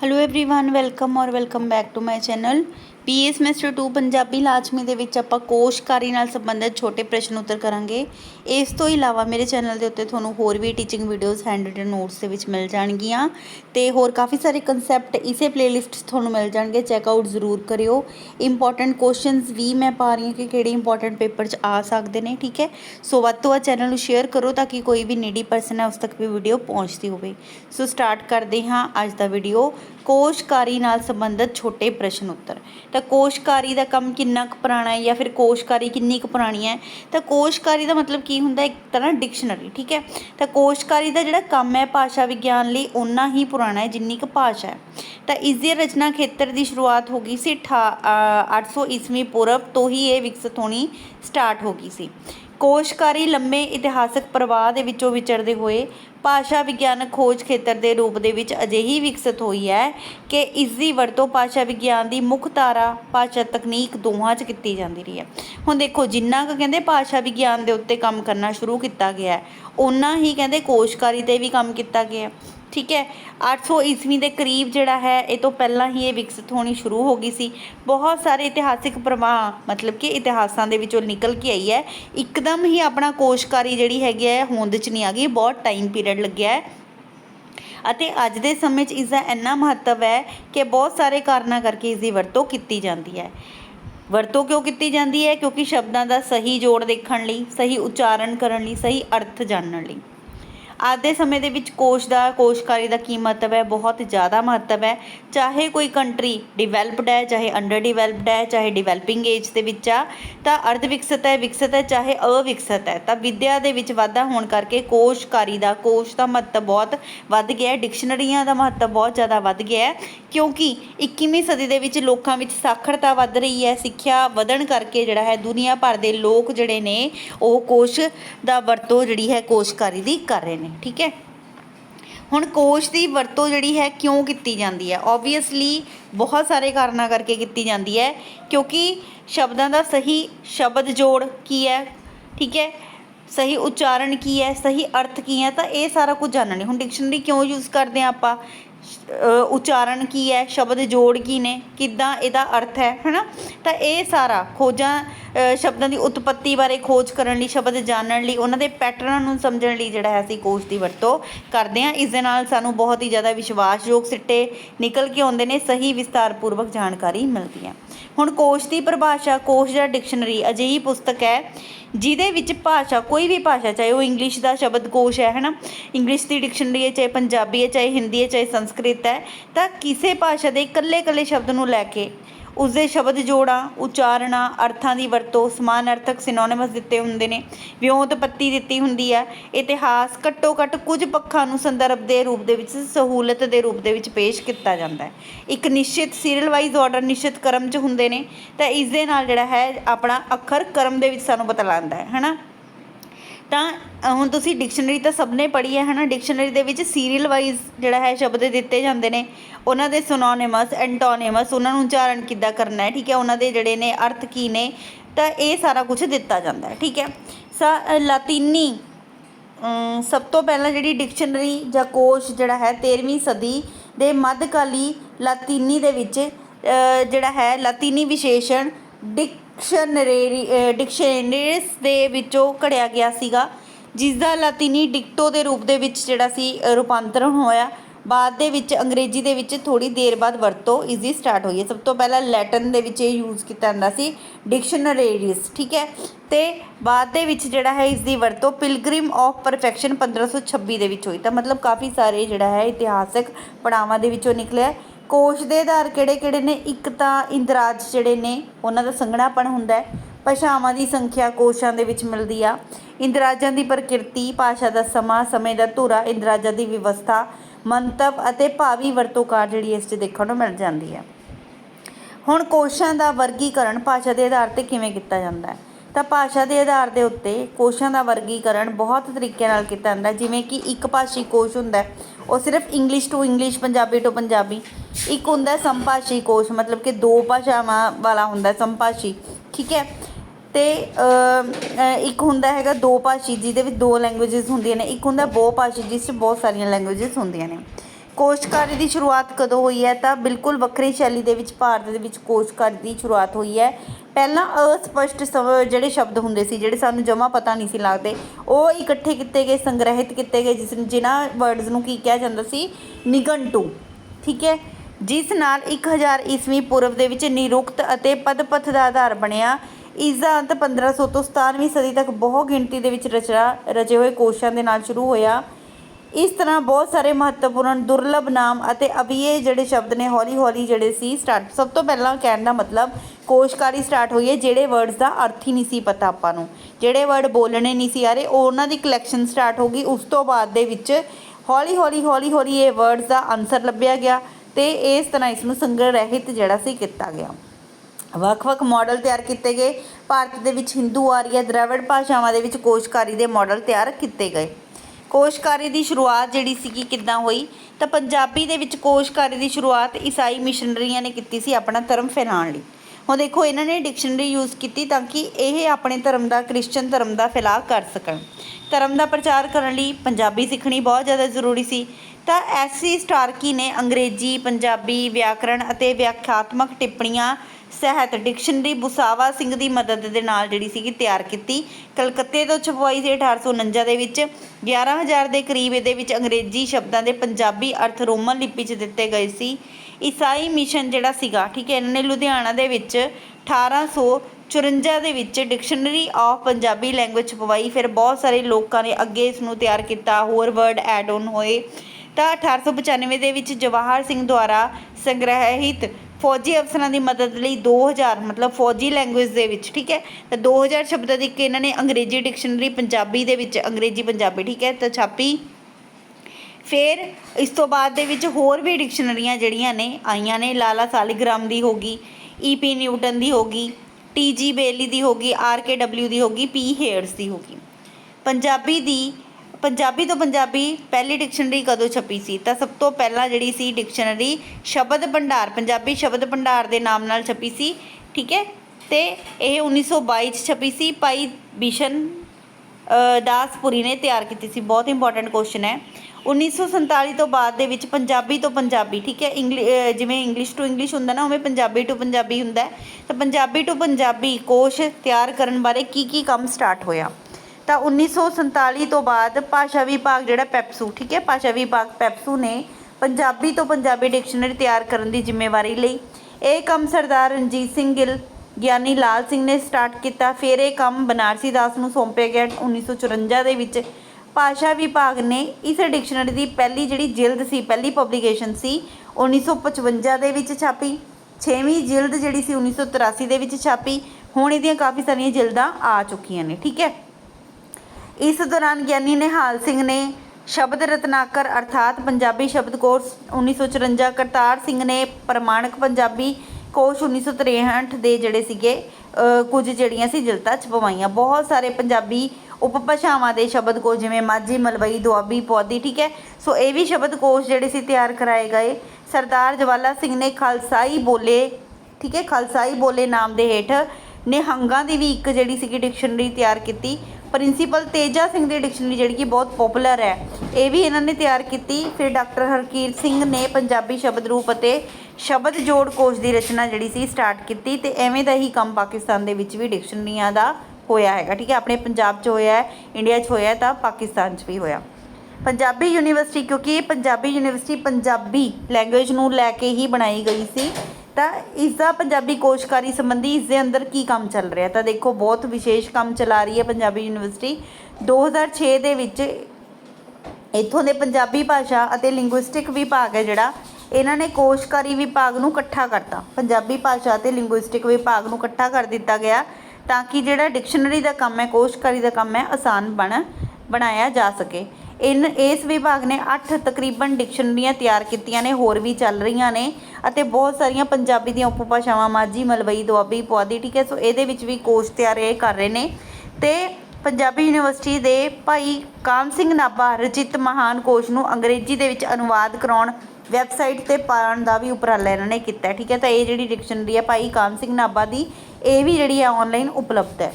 Hello everyone, welcome back to my channel. P S mister 2 Punjabi ਲਾਜ਼ਮੀ ਦੇ ਵਿੱਚ ਆਪਾਂ ਕੋਸ਼ਕਾਰੀ ਨਾਲ ਸੰਬੰਧਿਤ ਛੋਟੇ ਪ੍ਰਸ਼ਨ ਉੱਤਰ ਕਰਾਂਗੇ ਇਸ ਤੋਂ ਇਲਾਵਾ ਮੇਰੇ ਚੈਨਲ ਦੇ ਉੱਤੇ ਤੁਹਾਨੂੰ ਹੋਰ ਵੀ ਟੀਚਿੰਗ ਵੀਡੀਓਜ਼ ਰਿਟਨ ਨੋਟਸ ਦੇ ਵਿੱਚ ਮਿਲ ਜਾਣਗੀਆਂ ਤੇ ਹੋਰ ਕਾਫੀ ਸਾਰੇ ਕਨਸੈਪਟ ਇਸੇ ਪਲੇਲਿਸਟ ਤੁਹਾਨੂੰ ਮਿਲ ਜਾਣਗੇ ਚੈੱਕ ਆਊਟ ਜ਼ਰੂਰ ਕਰਿਓ ਇੰਪੋਰਟੈਂਟ ਕੁਐਸਚਨਸ ਵੀ ਮੈਂ ਪਾ ਰਹੀ ਹਾਂ ਕਿ ਕਿਹੜੇ ਇੰਪੋਰਟੈਂਟ ਪੇਪਰ 'ਚ ਆ ਸਕਦੇ ਨੇ ਠੀਕ ਹੈ ਸੋ ਵੱਧ ਤੋਂ ਵੱਧ ਚੈਨਲ ਨੂੰ ਸ਼ੇਅਰ ਕਰੋ ਤਾਂ ਕਿ ਕੋਈ ਵੀ ਨੀਡੀ ਪਰਸਨ ਹੈ ਉਸ ਤੱਕ ਵੀ ਵੀਡੀਓ ਪਹੁੰਚਦੀ ਹੋਵੇ ਸੋ ਸਟਾਰਟ ਕਰਦੇ ਹਾਂ ਅੱਜ ਦਾ ਵੀਡੀਓ ਕੋਸ਼ਕਾਰੀ ਨਾਲ ਸੰਬੰਧਿਤ ਛੋਟੇ ਪ੍ਰਸ਼ਨ ਉੱਤਰ ਤਾਂ ਕੋਸ਼ਕਾਰੀ ਦਾ ਕੰਮ ਕਿੰਨਾ ਕੁ ਪੁਰਾਣਾ ਹੈ ਜਾਂ ਫਿਰ ਕੋਸ਼ਕਾਰੀ ਕਿੰਨੀ ਕੁ ਪੁਰਾਣੀ ਹੈ ਤਾਂ ਕੋਸ਼ਕਾਰੀ ਦਾ ਮਤਲਬ ਕੀ ਹੁੰਦਾ ਇੱਕ ਤਰ੍ਹਾਂ ਡਿਕਸ਼ਨਰੀ ਠੀਕ ਹੈ ਤਾਂ ਕੋਸ਼ਕਾਰੀ ਦਾ ਜਿਹੜਾ ਕੰਮ ਹੈ ਭਾਸ਼ਾ ਵਿਗਿਆਨ ਲਈ ਉਨਾ ਹੀ ਪੁਰਾਣਾ ਹੈ ਜਿੰਨੀ ਕੁ ਭਾਸ਼ਾ ਹੈ ਤਾਂ ਇਸ ਦੀ ਰਚਨਾ ਖੇਤਰ ਦੀ ਸ਼ੁਰੂਆਤ ਹੋ ਗਈ ਸੀ 800 ਈਸਵੀ ਪੂਰਵ ਤੋਂ ਹੀ ਇਹ ਵਿਕਸਿਤ ਹੋਣੀ ਸਟਾਰਟ ਹੋ ਗਈ ਸੀ ਕੋਸ਼ਕਾਰੀ ਲੰਮੇ ਇਤਿਹਾਸਕ ਪ੍ਰਵਾਹ ਦੇ ਵਿੱਚੋਂ ਵਿਚਰਦੇ ਹੋਏ ਭਾਸ਼ਾ ਵਿਗਿਆਨਕ ਖੋਜ ਖੇਤਰ ਦੇ ਰੂਪ ਦੇ ਵਿੱਚ ਅਜਿਹੀ ਵਿਕਸਿਤ ਹੋਈ ਹੈ ਕਿ ਇਸ ਦੀ ਵਰਤੋਂ ਭਾਸ਼ਾ ਵਿਗਿਆਨ ਦੀ ਮੁੱਖ ਤਾਰਾ ਭਾਸ਼ਾ ਤਕਨੀਕ ਦੋਹਾਂ 'ਚ ਕੀਤੀ ਜਾਂਦੀ ਰਹੀ ਹੈ ਹੁਣ ਦੇਖੋ ਜਿੰਨਾ ਕੁ ਕਹਿੰਦੇ ਭਾਸ਼ਾ ਵਿਗਿਆਨ ਦੇ ਉੱਤੇ ਕੰਮ ਕਰਨਾ ਸ਼ੁਰੂ ਕੀਤਾ ਗਿਆ ਹੈ ਉਨਾ ਹੀ ਕਹਿੰਦੇ ਕੋਸ਼ਕਾਰੀ ਤੇ ਵੀ ਕੰਮ ਕੀਤਾ ਗਿਆ ਹੈ ਠੀਕ ਹੈ 800 ਈਸਵੀ ਦੇ ਕਰੀਬ ਜਿਹੜਾ ਹੈ ਇਹ ਤੋਂ ਪਹਿਲਾਂ ਹੀ ਇਹ ਵਿਕਸਿਤ ਹੋਣੀ ਸ਼ੁਰੂ ਹੋ ਗਈ ਸੀ ਬਹੁਤ ਸਾਰੇ ਇਤਿਹਾਸਿਕ ਪ੍ਰਵਾਹ ਮਤਲਬ ਕਿ ਇਤਿਹਾਸਾਂ ਦੇ ਵਿੱਚੋਂ ਨਿਕਲ ਕੇ ਆਈ ਹੈ ਇੱਕਦਮ ਹੀ ਆਪਣਾ ਕੋਸ਼ਕਾਰੀ ਜਿਹੜੀ ਹੈਗੀ ਹੈ ਹੋਂਦ 'ਚ ਨਹੀਂ ਆ ਗਈ ਬਹੁਤ ਟਾਈਮ ਪੀਰੀਅਡ ਲੱਗਿਆ ਹੈ ਅਤੇ ਅੱਜ ਦੇ ਸਮੇਂ 'ਚ ਇਸ ਦਾ ਇੰਨਾ ਮਹੱਤਵ ਹੈ ਕਿ ਬਹੁਤ ਸਾਰੇ ਕਾਰਨਾਂ ਕਰਕੇ ਇਸ ਦੀ ਵਰਤੋਂ ਕੀਤੀ ਜਾਂਦੀ ਹੈ ਵਰਤੋਂ ਕਿਉਂ ਕੀਤੀ ਜਾਂਦੀ ਹੈ ਕਿਉਂਕਿ ਸ਼ਬਦਾਂ ਦਾ ਸਹੀ ਜੋੜ ਦੇਖਣ ਲਈ ਸਹੀ ਉਚਾਰਨ ਕਰਨ ਲਈ ਸਹੀ ਅਰਥ ਜਾਣਨ ਲਈ ਅੱਜ ਦੇ ਸਮੇਂ ਦੇ ਵਿੱਚ ਕੋਸ਼ ਦਾ ਕੋਸ਼ਕਾਰੀ ਦਾ ਕੀ ਮਹੱਤਵ ਹੈ ਬਹੁਤ ਜ਼ਿਆਦਾ ਮਹੱਤਵ ਹੈ ਚਾਹੇ ਕੋਈ ਕੰਟਰੀ ਡਿਵੈਲਪਡ ਹੈ ਚਾਹੇ ਅੰਡਰ ਡਿਵੈਲਪਡ ਹੈ ਚਾਹੇ ਡਿਵੈਲਪਿੰਗ ਏਜ ਦੇ ਵਿੱਚ ਆ ਤਾਂ ਅਰਧ ਵਿਕਸਿਤ ਹੈ ਵਿਕਸਿਤ ਹੈ ਚਾਹੇ ਅਵਿਕਸਿਤ ਹੈ ਤਾਂ ਵਿਦਿਆ ਦੇ ਵਿੱਚ ਵਾਧਾ ਹੋਣ ਕਰਕੇ ਕੋਸ਼ਕਾਰੀ ਦਾ ਕੋਸ਼ ਦਾ ਮਹੱਤਵ ਬਹੁਤ ਵੱਧ ਗਿਆ ਹੈ ਡਿਕਸ਼ਨਰੀਆਂ ਦਾ ਮਹੱਤਵ ਬਹੁਤ ਜ਼ਿਆਦਾ ਵੱਧ ਗਿਆ ਹੈ ਕਿਉਂਕਿ 21ਵੀਂ ਸਦੀ ਦੇ ਵਿੱਚ ਲੋਕਾਂ ਵਿੱਚ ਸਾਖਰਤਾ ਵੱਧ ਰਹੀ ਹੈ ਸਿੱਖਿਆ ਵਧਣ ਕਰਕੇ ਜਿਹੜਾ ਹੈ ਦੁਨੀਆ ਭਰ ਦੇ ਲੋਕ ਜਿਹੜੇ ਨੇ ਉਹ ਕੋਸ਼ ਦਾ ਵਰਤੋਂ ਜਿਹੜੀ ਹੈ ਕੋਸ਼ਕਾਰੀ ਦੀ ਕਰ ਰਹੇ ਨੇ ਨੇ ਠੀਕ ਹੈ ਹੁਣ ਕੋਸ਼ ਦੀ ਵਰਤੋਂ ਜਿਹੜੀ ਹੈ ਕਿਉਂ ਕੀਤੀ ਜਾਂਦੀ ਹੈ ਆਬਵੀਅਸਲੀ ਬਹੁਤ ਸਾਰੇ ਕਾਰਨਾਂ ਕਰਕੇ ਕੀਤੀ ਜਾਂਦੀ ਹੈ ਕਿਉਂਕਿ ਸ਼ਬਦਾਂ ਦਾ ਸਹੀ ਸ਼ਬਦ ਜੋੜ ਕੀ ਹੈ ਠੀਕ ਹੈ ਸਹੀ ਉਚਾਰਨ ਕੀ ਹੈ ਸਹੀ ਅਰਥ ਕੀ ਹੈ ਤਾਂ ਇਹ ਸਾਰਾ ਕੁਝ ਜਾਣਨੇ ਹੁਣ ਡਿਕਸ਼ਨਰੀ ਕਿਉਂ ਯੂਜ਼ ਕਰਦੇ ਆ ਆਪਾਂ ਉਚਾਰਨ ਕੀ ਹੈ ਸ਼ਬਦ ਜੋੜ ਕੀ ਨੇ ਕਿੱਦਾਂ ਇਹਦਾ ਅਰਥ ਹੈ ਹੈਨਾ ਤਾਂ ਇਹ ਸਾਰਾ ਖੋਜਾਂ ਸ਼ਬਦਾਂ ਦੀ ਉਤਪਤੀ ਬਾਰੇ ਖੋਜ ਕਰਨ ਲਈ ਸ਼ਬਦ ਜਾਣਨ ਲਈ ਉਹਨਾਂ ਦੇ ਪੈਟਰਨਾਂ ਨੂੰ ਸਮਝਣ ਲਈ ਜਿਹੜਾ ਹੈ ਅਸੀਂ ਕੋਸ਼ ਦੀ ਵਰਤੋਂ ਕਰਦੇ ਹਾਂ ਇਸ ਦੇ ਨਾਲ ਸਾਨੂੰ ਬਹੁਤ ਹੀ ਜ਼ਿਆਦਾ ਵਿਸ਼ਵਾਸਯੋਗ ਸਿੱਟੇ ਨਿਕਲ ਕੇ ਆਉਂਦੇ ਨੇ ਸਹੀ ਵਿਸਤਾਰਪੂਰਵਕ ਜਾਣਕਾਰੀ ਮਿਲਦੀ ਹੈ ਹੁਣ ਕੋਸ਼ ਦੀ ਪਰਿਭਾਸ਼ਾ ਕੋਸ਼ ਜਾਂ ਡਿਕਸ਼ਨਰੀ ਅਜਿਹੀ ਪੁਸਤਕ ਹੈ ਜਿਹਦੇ ਵਿੱਚ ਭਾਸ਼ਾ ਕੋਈ ਵੀ ਭਾਸ਼ਾ ਚਾਹੇ ਉਹ ਇੰਗਲਿਸ਼ ਦਾ ਸ਼ਬਦ ਕੋਸ਼ ਹੈ ਹਨਾ ਇੰਗਲਿਸ਼ ਦੀ ਡਿਕਸ਼ਨਰੀ ਹੈ ਚਾਹੇ ਪੰਜਾਬੀ ਹੈ ਚਾਹੇ ਹਿੰਦੀ ਹੈ ਚਾਹੇ ਸੰਸਕ੍ਰਿਤ ਹੈ ਤਾਂ ਕਿਸੇ ਭਾਸ਼ਾ ਦੇ ਇਕੱਲੇ-ਇਕੱਲੇ ਸ਼ਬਦ ਨੂੰ ਲੈ ਕੇ ਉਸ ਦੇ ਸ਼ਬਦ ਜੋੜਾ ਉਚਾਰਣਾ ਅਰਥਾਂ ਦੀ ਵਰਤੋਂ ਸਮਾਨ ਅਰਥਕ ਸਿਨੋਨਿਮਸ ਦਿੱਤੇ ਹੁੰਦੇ ਨੇ ਵਿਉਂਤ ਪੱਤੀ ਦਿੱਤੀ ਹੁੰਦੀ ਹੈ ਇਤਿਹਾਸ ਘੱਟੋ ਘੱਟ ਕੁਝ ਪੱਖਾਂ ਨੂੰ ਸੰਦਰਭ ਦੇ ਰੂਪ ਦੇ ਵਿੱਚ ਸਹੂਲਤ ਦੇ ਰੂਪ ਦੇ ਵਿੱਚ ਪੇਸ਼ ਕੀਤਾ ਜਾਂਦਾ ਹੈ ਇੱਕ ਨਿਸ਼ਚਿਤ ਸੀਰੀਅਲ ਵਾਈਜ਼ ਆਰਡਰ ਨਿਸ਼ਚਿਤ ਕਰਮ 'ਚ ਹੁੰਦੇ ਨੇ ਤਾਂ ਇਸ ਦੇ ਨਾਲ ਜਿਹੜਾ ਹੈ ਆਪਣਾ ਅੱਖਰ ਕਰਮ ਦੇ ਵਿੱਚ ਸਾਨੂੰ ਬਤਲਾਉਂਦਾ ਹੈ ਹਨਾ ਤਾਂ ਹੁਣ ਤੁਸੀਂ ਡਿਕਸ਼ਨਰੀ ਤਾਂ ਸਭ ਨੇ ਪੜ੍ਹੀ ਹੈ ਹਨਾ ਡਿਕਸ਼ਨਰੀ ਦੇ ਵਿੱਚ ਸੀਰੀਅਲ ਵਾਈਜ਼ ਜਿਹੜਾ ਹੈ ਸ਼ਬਦ ਦਿੱਤੇ ਜਾਂਦੇ ਨੇ ਉਹਨਾਂ ਦੇ ਸਿਨੋਨਿਮਸ ਐਂਟੋਨਿਮਸ ਉਹਨਾਂ ਨੂੰ ਉਚਾਰਨ ਕਿੱਦਾਂ ਕਰਨਾ ਹੈ ਠੀਕ ਹੈ ਉਹਨਾਂ ਦੇ ਜਿਹੜੇ ਨੇ ਅਰਥ ਕੀ ਨੇ ਤਾਂ ਇਹ ਸਾਰਾ ਕੁਝ ਦਿੱਤਾ ਜਾਂਦਾ ਹੈ ਠੀਕ ਹੈ ਸਾ ਲਾਤੀਨੀ ਸਭ ਤੋਂ ਪਹਿਲਾਂ ਜਿਹੜੀ ਡਿਕਸ਼ਨਰੀ ਜਾਂ ਕੋਸ਼ ਜਿਹੜਾ ਹੈ 13ਵੀਂ ਸਦੀ ਦੇ ਮੱਧਕਾਲੀ ਲਾਤੀਨੀ ਦੇ ਵਿੱਚ ਜਿਹੜਾ ਹੈ ਲਾਤੀਨੀ ਵਿਸ਼ੇਸ਼ਣ ਡਿਕ ਡਿਕਸ਼ਨਰੀ ਡਿਕਸ਼ਨਰੀਸ ਦੇ ਵਿੱਚੋਂ ਘੜਿਆ ਗਿਆ ਸੀਗਾ ਜਿਸ ਦਾ ਲਾਤੀਨੀ ਡਿਕਟੋ ਦੇ ਰੂਪ ਦੇ ਵਿੱਚ ਜਿਹੜਾ ਸੀ ਰੂਪਾਂਤਰਣ ਹੋਇਆ ਬਾਅਦ ਦੇ ਵਿੱਚ ਅੰਗਰੇਜ਼ੀ ਦੇ ਵਿੱਚ ਥੋੜੀ ਦੇਰ ਬਾਅਦ ਵਰਤੋਂ ਇਸ ਦੀ ਸਟਾਰਟ ਹੋਈ ਹੈ ਸਭ ਤੋਂ ਪਹਿਲਾਂ ਲੈਟਨ ਦੇ ਵਿੱਚ ਇਹ ਯੂਜ਼ ਕੀਤਾ ਜਾਂਦਾ ਸੀ ਡਿਕਸ਼ਨਰੀਸ ਠੀਕ ਹੈ ਤੇ ਬਾਅਦ ਦੇ ਵਿੱਚ ਜਿਹੜਾ ਹੈ ਇਸ ਦੀ ਵਰਤੋਂ ਪਿਲਗ੍ਰਿਮ ਆਫ ਪਰਫੈਕਸ਼ਨ 1526 ਦੇ ਵਿੱਚ ਹੋਈ ਤਾਂ ਮਤਲਬ ਕਾਫੀ ਸਾਰੇ ਜਿਹੜਾ ਹੈ ਇਤਿਹਾਸਕ ਪੜਾਵਾਂ ਦੇ ਵਿੱਚੋਂ ਨਿਕਲਿਆ ਕੋਸ਼ ਦੇ ਆਧਾਰ ਕਿਹੜੇ ਕਿਹੜੇ ਨੇ ਇੱਕ ਤਾਂ ਇੰਦਰਾਜ ਜਿਹੜੇ ਨੇ ਉਹਨਾਂ ਦਾ ਸੰਗਣਾਪਣ ਹੁੰਦਾ ਹੈ ਭਾਸ਼ਾਵਾਂ ਦੀ ਸੰਖਿਆ ਕੋਸ਼ਾਂ ਦੇ ਵਿੱਚ ਮਿਲਦੀ ਆ ਇੰਦਰਾਜਾਂ ਦੀ ਪ੍ਰਕਿਰਤੀ ਭਾਸ਼ਾ ਦਾ ਸਮਾਂ ਸਮੇਂ ਦਾ ਧੁਰਾ ਇੰਦਰਾਜਾਂ ਦੀ ਵਿਵਸਥਾ ਮੰਤਵ ਅਤੇ ਭਾਵੀ ਵਰਤੋਂਕਾਰ ਜਿਹੜੀ ਇਸ 'ਚ ਦੇਖਣ ਨੂੰ ਮਿਲ ਜਾਂਦੀ ਹੈ ਹੁਣ ਕੋਸ਼ਾਂ ਦਾ ਵਰਗੀਕਰਨ ਭਾਸ਼ਾ ਦੇ ਆਧਾਰ ਤੇ ਕਿਵੇਂ ਕੀਤਾ ਜਾਂਦਾ ਹੈ ਤਾਂ ਭਾਸ਼ਾ ਦੇ ਆਧਾਰ ਦੇ ਉੱਤੇ ਕੋਸ਼ਾਂ ਦਾ ਵਰਗੀਕਰਨ ਬਹੁਤ ਤਰੀਕਿਆਂ ਨਾਲ ਕੀਤਾ ਜਾਂਦਾ ਜਿਵੇਂ ਕਿ ਇੱਕ ਭਾਸ਼ੀ ਕੋਸ਼ ਹੁੰਦਾ ਉਹ ਸਿਰਫ English to English Punjabi to Punjabi ਇੱਕ ਹੁੰਦਾ ਸੰਭਾਸ਼ੀ ਕੋਸ਼ ਮਤਲਬ ਕਿ ਦੋ ਭਾਸ਼ਾਵਾਂ ਵਾਲਾ ਹੁੰਦਾ ਸੰਭਾਸ਼ੀ ਠੀਕ ਹੈ ਤੇ ਇੱਕ ਹੁੰਦਾ ਹੈਗਾ ਦੋ ਭਾਸ਼ੀ ਜਿਹਦੇ ਵਿੱਚ ਦੋ ਲੈਂਗੁਏਜਸ ਹੁੰਦੀਆਂ ਨੇ ਇੱਕ ਹੁੰਦਾ ਬਹੁ ਭਾਸ਼ੀ ਜਿਸ ਵਿੱਚ ਬਹੁਤ ਸਾਰੀਆਂ ਲੈਂਗੁਏਜਸ ਹੁੰਦੀਆਂ ਨੇ ਕੋਸ਼ਕਾਰੀ ਦੀ ਸ਼ੁਰੂਆਤ ਕਦੋਂ ਹੋਈ ਹੈ ਤਾਂ ਬਿਲਕੁਲ ਵੱਖਰੀ ਸ਼ੈਲੀ ਦੇ ਵਿੱਚ ਭਾਰਤ ਦੇ ਵਿੱਚ ਕੋਸ਼ਕਾਰੀ ਦੀ ਸ਼ੁਰੂਆਤ ਹੋਈ ਹੈ ਪਹਿਲਾਂ ਅਸਪਸ਼ਟ ਜਿਹੜੇ ਸ਼ਬਦ ਹੁੰਦੇ ਸੀ ਜਿਹੜੇ ਸਾਨੂੰ ਜਮਾ ਪਤਾ ਨਹੀਂ ਸੀ ਲੱਗਦੇ ਉਹ ਇਕੱਠੇ ਕੀਤੇ ਗਏ ਸੰਗ੍ਰਹਿਤ ਕੀਤੇ ਗਏ ਜਿਸ ਜਿਨ੍ਹਾਂ ਵਰਡਸ ਨੂੰ ਕੀ ਕਿਹਾ ਜਾਂਦਾ ਸੀ ਨਿਗੰਟੂ ਠੀਕ ਹੈ ਜਿਸ ਨਾਲ 1000 ਈਸਵੀ ਪੂਰਵ ਦੇ ਵਿੱਚ ਨਿਰੁਕਤ ਅਤੇ ਪਦਪਥ ਦਾ ਆਧਾਰ ਬਣਿਆ ਇਸ ਦਾ ਅੰਤ 1500 ਤੋਂ 17ਵੀਂ ਸਦੀ ਤੱਕ ਬਹੁ ਗਿਣਤੀ ਦੇ ਵਿੱਚ ਰਚਨਾ ਰਚੇ ਹੋਏ ਕੋਸ਼ਾਂ ਦੇ ਨਾਲ ਸ਼ੁਰੂ ਹੋਇਆ ਇਸ ਤਰ੍ਹਾਂ ਬਹੁਤ ਸਾਰੇ ਮਹੱਤਵਪੂਰਨ ਦੁਰਲਭ ਨਾਮ ਅਤੇ ਅਵੀਏ ਜਿਹੜੇ ਸ਼ਬਦ ਨੇ ਹੌਲੀ-ਹੌਲੀ ਜਿਹੜੇ ਸੀ ਸਟਾਰਟ ਸਭ ਤੋਂ ਪਹਿਲਾਂ ਕਹਿਣ ਦਾ ਮਤਲਬ ਕੋਸ਼ਕਾਰੀ ਸਟਾਰਟ ਹੋਈ ਹੈ ਜਿਹੜੇ ਵਰਡਸ ਦਾ ਅਰਥ ਹੀ ਨਹੀਂ ਸੀ ਪਤਾ ਆਪਾਂ ਨੂੰ ਜਿਹੜੇ ਵਰਡ ਬੋਲਣੇ ਨਹੀਂ ਸੀ ਆ ਰਹੇ ਉਹਨਾਂ ਦੀ ਕਲੈਕਸ਼ਨ ਸਟਾਰਟ ਹੋ ਗਈ ਉਸ ਤੋਂ ਬਾਅਦ ਦੇ ਵਿੱਚ ਹੌਲੀ-ਹੌਲੀ ਹੌਲੀ-ਹੌਲੀ ਇਹ ਵਰਡਸ ਦਾ ਆਨਸਰ ਲੱਭਿਆ ਗਿਆ ਤੇ ਇਸ ਤਰ੍ਹਾਂ ਇਸ ਨੂੰ ਸੰਗੜ ਰਹਿਤ ਜਿਹੜਾ ਸੀ ਕੀਤਾ ਗਿਆ ਵੱਖ-ਵੱਖ ਮਾਡਲ ਤਿਆਰ ਕੀਤੇ ਗਏ ਭਾਰਤ ਦੇ ਵਿੱਚ ਹਿੰਦੂ ਆਰੀਆ ਦ੍ਰਾਵਿੜ ਭਾਸ਼ਾਵਾਂ ਦੇ ਵਿੱਚ ਕੋਸ਼ਕਾਰੀ ਦੇ ਮਾਡਲ ਤਿਆਰ ਕੀਤੇ ਗਏ ਕੋਸ਼ਕਾਰੀ ਦੀ ਸ਼ੁਰੂਆਤ ਜਿਹੜੀ ਸੀਗੀ ਕਿੱਦਾਂ ਹੋਈ ਤਾਂ ਪੰਜਾਬੀ ਦੇ ਵਿੱਚ ਕੋਸ਼ਕਾਰੀ ਦੀ ਸ਼ੁਰੂਆਤ ਈਸਾਈ ਮਿਸ਼ਨਰੀਆਂ ਨੇ ਕੀਤੀ ਸੀ ਆਪਣਾ ਧਰਮ ਫੈਲਾਉਣ ਲਈ ਹੁਣ ਦੇਖੋ ਇਹਨਾਂ ਨੇ ਡਿਕਸ਼ਨਰੀ ਯੂਜ਼ ਕੀਤੀ ਤਾਂ ਕਿ ਇਹ ਆਪਣੇ ਧਰਮ ਦਾ ਕ੍ਰਿਸਚੀਅਨ ਧਰਮ ਦਾ ਫੈਲਾਅ ਕਰ ਸਕਣ ਧਰਮ ਦਾ ਪ੍ਰਚਾਰ ਕਰਨ ਲਈ ਪੰਜਾਬੀ ਸਿੱਖਣੀ ਬਹੁਤ ਜ਼ਿਆਦਾ ਜ਼ਰੂਰੀ ਸੀ ਤਾਂ ਐਸੀ ਸਟਾਰਕੀ ਨੇ ਅੰਗਰੇਜ਼ੀ ਪੰਜਾਬੀ ਵਿਆਕਰਣ ਅਤੇ ਵਿਆਖਿਆਤਮਕ ਟਿੱਪਣੀਆਂ ਸਹਿਤ ਡਿਕਸ਼ਨਰੀ ਬੁਸਾਵਾ ਸਿੰਘ ਦੀ ਮਦਦ ਦੇ ਨਾਲ ਜਿਹੜੀ ਸੀਗੀ ਤਿਆਰ ਕੀਤੀ ਕਲਕੱਤੇ ਤੋਂ ਛਪਵਾਈ ਸੀ 1849 ਦੇ ਵਿੱਚ 11000 ਦੇ ਕਰੀਬ ਇਹਦੇ ਵਿੱਚ ਅੰਗਰੇਜ਼ੀ ਸ਼ਬਦਾਂ ਦੇ ਪੰਜਾਬੀ ਅਰਥ ਰੋਮਨ ਲਿਪੀ 'ਚ ਦਿੱਤੇ ਗਏ ਸੀ ਈਸਾਈ ਮਿਸ਼ਨ ਜਿਹੜਾ ਸੀਗਾ ਠੀਕ ਹੈ ਇਹਨਾਂ ਨੇ ਲੁਧਿਆਣਾ ਦੇ ਵਿੱਚ 1854 ਦੇ ਵਿੱਚ ਡਿਕਸ਼ਨਰੀ ਆਫ ਪੰਜਾਬੀ ਲੈਂਗੁਏਜ ਛਪਵਾਈ ਫਿਰ ਬਹੁਤ ਸਾਰੇ ਲੋਕਾਂ ਨੇ ਅੱਗੇ ਇਸ ਨੂੰ ਤਿਆਰ ਕੀਤਾ ਹੋਰ ਵਰਡ ਐਡ ਆਨ ਹੋਏ ਤਾਂ 1895 ਦੇ ਵਿੱਚ ਜਵਾਹਰ ਸਿੰਘ ਦੁਆਰਾ ਸੰਗ੍ਰਹਿਤ ਫੌਜੀ ਅਫਸਰਾਂ ਦੀ ਮਦਦ ਲਈ 2000 ਮਤਲਬ ਫੌਜੀ ਲੈਂਗੁਏਜ ਦੇ ਵਿੱਚ ਠੀਕ ਹੈ ਤਾਂ 2000 ਸ਼ਬਦਾਂ ਦੀ ਕਿ ਇਹਨਾਂ ਨੇ ਅੰਗਰੇਜ਼ੀ ਡਿਕਸ਼ਨਰੀ ਪੰਜਾਬੀ ਦੇ ਵਿੱਚ ਅੰਗਰੇਜ਼ੀ ਪੰਜਾਬੀ ਠੀਕ ਹੈ ਤਾਂ ਛਾਪੀ ਫਿਰ ਇਸ ਤੋਂ ਬਾਅਦ ਦੇ ਵਿੱਚ ਹੋਰ ਵੀ ਡਿਕਸ਼ਨਰੀਆਂ ਜਿਹੜੀਆਂ ਨੇ ਆਈਆਂ ਨੇ ਲਾਲਾ ਸਾਲੀਗ੍ਰਾਮ ਦੀ ਹੋਗੀ ਈਪੀ ਨਿਊਟਨ ਦੀ ਹੋਗੀ ਟੀਜੀ ਬੇਲੀ ਦੀ ਹੋਗੀ ਆਰਕੇਡਬਲਯੂ ਦੀ ਹੋਗੀ ਪੀ ਹੇਅਰਸ ਦੀ ਹੋਗੀ ਪੰਜਾਬੀ ਦੀ ਪੰਜਾਬੀ ਤੋਂ ਪੰਜਾਬੀ ਪਹਿਲੀ ਡਿਕਸ਼ਨਰੀ ਕਦੋਂ ਛਪੀ ਸੀ ਤਾਂ ਸਭ ਤੋਂ ਪਹਿਲਾਂ ਜਿਹੜੀ ਸੀ ਡਿਕਸ਼ਨਰੀ ਸ਼ਬਦ ਭੰਡਾਰ ਪੰਜਾਬੀ ਸ਼ਬਦ ਭੰਡਾਰ ਦੇ ਨਾਮ ਨਾਲ ਛਪੀ ਸੀ ਠੀਕ ਹੈ ਤੇ ਇਹ 1922 ਚ ਛਪੀ ਸੀ ਭਾਈ ਬਿਸ਼ਨ ਦਾਸਪੁਰੀ ਨੇ ਤਿਆਰ ਕੀਤੀ ਸੀ ਬਹੁਤ ਇੰਪੋਰਟੈਂਟ ਕੁਐਸਚਨ ਹੈ 1947 ਤੋਂ ਬਾਅਦ ਦੇ ਵਿੱਚ ਪੰਜਾਬੀ ਤੋਂ ਪੰਜਾਬੀ ਠੀਕ ਹੈ ਜਿਵੇਂ ਇੰਗਲਿਸ਼ ਟੂ ਇੰਗਲਿਸ਼ ਹੁੰਦਾ ਨਾ ਉਵੇਂ ਪੰਜਾਬੀ ਟੂ ਪੰਜਾਬੀ ਹੁੰਦਾ ਤਾਂ ਪੰਜਾਬੀ ਟੂ ਪੰਜਾਬੀ ਕੋਸ਼ ਤਿਆਰ ਕਰਨ ਬਾਰੇ ਕੀ ਕੀ ਕੰਮ ਸਟਾਰਟ ਹੋਇਆ ਤਾਂ 1947 ਤੋਂ ਬਾਅਦ ਭਾਸ਼ਾ ਵਿਭਾਗ ਜਿਹੜਾ ਪੈਪਸੂ ਠੀਕ ਹੈ ਭਾਸ਼ਾ ਵਿਭਾਗ ਪੈਪਸੂ ਨੇ ਪੰਜਾਬੀ ਤੋਂ ਪੰਜਾਬੀ ਡਿਕਸ਼ਨਰੀ ਤਿਆਰ ਕਰਨ ਦੀ ਜ਼ਿੰਮੇਵਾਰੀ ਲਈ ਇਹ ਕੰਮ ਸਰਦਾਰ ਰਣਜੀਤ ਸਿੰਘ ਗਿੱਲ ਗਿਆਨੀ ਲਾਲ ਸਿੰਘ ਨੇ ਸਟਾਰਟ ਕੀਤਾ ਫਿਰ ਇਹ ਕੰਮ ਬਨਾਰਸੀ ਦਾਸ ਨੂੰ ਸੌਂਪਿਆ ਗਿਆ 1954 ਦੇ ਵਿੱਚ ਭਾਸ਼ਾ ਵਿਭਾਗ ਨੇ ਇਸ ਡਿਕਸ਼ਨਰੀ ਦੀ ਪਹਿਲੀ ਜਿਹੜੀ ਜਿਲਦ ਸੀ ਪਹਿਲੀ ਪਬਲੀਕੇਸ਼ਨ ਸੀ 1955 ਦੇ ਵਿੱਚ ਛਾਪੀ 6ਵੀਂ ਜਿਲਦ ਜਿਹੜੀ ਸੀ 1983 ਦੇ ਵਿੱਚ ਛਾਪੀ ਹੁਣ ਇਹਦੀਆਂ ਕਾਫੀ ਸਾਰੀਆਂ ਜਿਲਦਾਂ ਆ ਚੁੱਕੀਆਂ ਨੇ ਠੀਕ ਹੈ ਇਸ ਦੌਰਾਨ ਗਿਆਨੀ ਨਿਹਾਲ ਸਿੰਘ ਨੇ ਸ਼ਬਦ ਰਤਨਾਕਰ ਅਰਥਾਤ ਪੰਜਾਬੀ ਸ਼ਬਦ ਕੋਸ਼ 1954 ਕਰਤਾਰ ਸਿੰਘ ਨੇ ਪ੍ਰਮਾਣਿਕ ਪੰਜਾਬੀ ਕੋਸ਼ 1963 ਦੇ ਜਿਹੜੇ ਸੀਗੇ ਕੁਝ ਜਿਹੜੀਆਂ ਸੀ ਜਿਲਤਾ ਚ ਪਵਾਈਆਂ ਬਹੁਤ ਸਾਰੇ ਪੰਜਾਬੀ ਉਪਭਾਸ਼ਾਵਾਂ ਦੇ ਸ਼ਬਦ ਕੋਸ਼ ਜਿਵੇਂ ਮਾਝੀ ਮਲਵਈ ਦੁਆਬੀ ਪੌਦੀ ਠੀਕ ਹੈ ਸੋ ਇਹ ਵੀ ਸ਼ਬਦ ਕੋਸ਼ ਜਿਹੜੇ ਸੀ ਤਿਆਰ ਕਰਾਏ ਗਏ ਸਰਦਾਰ ਜਵਾਲਾ ਸਿੰਘ ਨੇ ਖਾਲਸਾਈ ਬੋਲੇ ਠੀਕ ਹੈ ਖਾਲਸਾਈ ਬੋਲੇ ਨਾਮ ਦੇ ਹੇਠ ਨਿਹੰਗਾਂ ਦੀ ਵੀ ਇੱਕ ਜਿਹੜੀ ਸੀਗੀ ਡਿਕਸ਼ਨਰੀ ਤਿਆਰ ਕੀਤੀ ਪ੍ਰਿੰਸੀਪਲ ਤੇਜਾ ਸਿੰਘ ਦੀ ਡਿਕਸ਼ਨਰੀ ਜਿਹੜੀ ਕਿ ਬਹੁਤ ਪਪੂਲਰ ਹੈ ਇਹ ਵੀ ਇਹਨਾਂ ਨੇ ਤਿਆਰ ਕੀਤੀ ਫਿਰ ਡਾਕਟਰ ਹਰਕੀਰ ਸਿੰਘ ਨੇ ਪੰਜਾਬੀ ਸ਼ਬਦ ਰੂਪ ਅਤੇ ਸ਼ਬਦ ਜੋੜ ਕੋਸ਼ ਦੀ ਰਚਨਾ ਜਿਹੜੀ ਸੀ ਸਟਾਰਟ ਕੀਤੀ ਤੇ ਐਵੇਂ ਦਾ ਹੀ ਕੰਮ ਪਾਕਿਸਤਾਨ ਦੇ ਵਿੱਚ ਵੀ ਡਿਕਸ਼ਨਰੀਆਂ ਦਾ ਹੋਇਆ ਹੈਗਾ ਠੀਕ ਹੈ ਆਪਣੇ ਪੰਜਾਬ 'ਚ ਹੋਇਆ ਹੈ ਇੰਡੀਆ 'ਚ ਹੋਇਆ ਤਾਂ ਪਾਕਿਸਤਾਨ 'ਚ ਵੀ ਹੋਇਆ ਪੰਜਾਬੀ ਯੂਨੀਵਰਸਿਟੀ ਕਿਉਂਕਿ ਇਹ ਪੰਜਾਬੀ ਯੂਨੀਵਰਸਿਟੀ ਪੰਜਾਬੀ ਲੈਂਗੁਏਜ ਨੂੰ ਲੈ ਕੇ ਹੀ ਬਣਾਈ ਗਈ ਸੀ ਕੀਤਾ ਇਸ ਦਾ ਪੰਜਾਬੀ ਕੋਸ਼ਕਾਰੀ ਸੰਬੰਧੀ ਇਸ ਦੇ ਅੰਦਰ ਕੀ ਕੰਮ ਚੱਲ ਰਿਹਾ ਤਾਂ ਦੇਖੋ ਬਹੁਤ ਵਿਸ਼ੇਸ਼ ਕੰਮ ਚਲਾ ਰਹੀ ਹੈ ਪੰਜਾਬੀ ਯੂਨੀਵਰਸਿਟੀ 2006 ਦੇ ਵਿੱਚ ਇੱਥੋਂ ਦੇ ਪੰਜਾਬੀ ਭਾਸ਼ਾ ਅਤੇ ਲਿੰਗੁਇਸਟਿਕ ਵਿਭਾਗ ਹੈ ਜਿਹੜਾ ਇਹਨਾਂ ਨੇ ਕੋਸ਼ਕਾਰੀ ਵਿਭਾਗ ਨੂੰ ਇਕੱਠਾ ਕਰਤਾ ਪੰਜਾਬੀ ਭਾਸ਼ਾ ਅਤੇ ਲਿੰਗੁਇਸਟਿਕ ਵਿਭਾਗ ਨੂੰ ਇਕੱਠਾ ਕਰ ਦਿੱਤਾ ਗਿਆ ਤਾਂ ਕਿ ਜਿਹੜਾ ਡਿਕਸ਼ਨਰੀ ਦਾ ਕੰਮ ਹੈ ਕੋਸ਼ਕਾਰੀ ਦਾ ਕੰਮ ਹੈ ਆਸਾਨ ਬਣ ਬਣਾਇਆ ਜਾ ਸਕੇ ਇਨ ਇਸ ਵਿਭਾਗ ਨੇ 8 ਤਕਰੀਬਨ ਡਿਕਸ਼ਨਰੀਆਂ ਤਿਆਰ ਕੀਤੀਆਂ ਨੇ ਹੋਰ ਵੀ ਚੱਲ ਰਹੀਆਂ ਨੇ ਅਤੇ ਬਹੁਤ ਸਾਰੀਆਂ ਪੰਜਾਬੀ ਦੀਆਂ ਉਪਭਾਸ਼ਾਵਾਂ ਮਾਝੀ ਮਲਵਈ ਦੁਆਬੀ ਪੁਆਧੀ ਠੀਕ ਹੈ ਸੋ ਇਹਦੇ ਵਿੱਚ ਵੀ ਕੋਰਸ ਤਿਆਰ ਇਹ ਕਰ ਰਹੇ ਨੇ ਤੇ ਪੰਜਾਬੀ ਯੂਨੀਵਰਸਿਟੀ ਦੇ ਭਾਈ ਕਾਮ ਸਿੰਘ ਨਾਭਾ ਰਚਿਤ ਮਹਾਨ ਕੋਸ਼ ਨੂੰ ਅੰਗਰੇਜ਼ੀ ਦੇ ਵਿੱਚ ਅਨੁਵਾਦ ਕਰਾਉਣ ਵੈਬਸਾਈਟ ਤੇ ਪਾਉਣ ਦਾ ਵੀ ਉਪਰਾਲਾ ਇਹਨਾਂ ਨੇ ਕੀਤਾ ਠੀਕ ਹੈ ਤਾਂ ਇਹ ਜਿਹੜੀ ਡਿਕਸ਼ਨਰੀ ਹੈ ਭਾਈ ਕਾਮ ਸਿੰਘ ਨਾਭਾ ਦੀ ਇਹ ਵੀ ਜਿਹੜੀ ਹੈ ਆਨਲਾਈਨ ਉਪਲਬਧ ਹੈ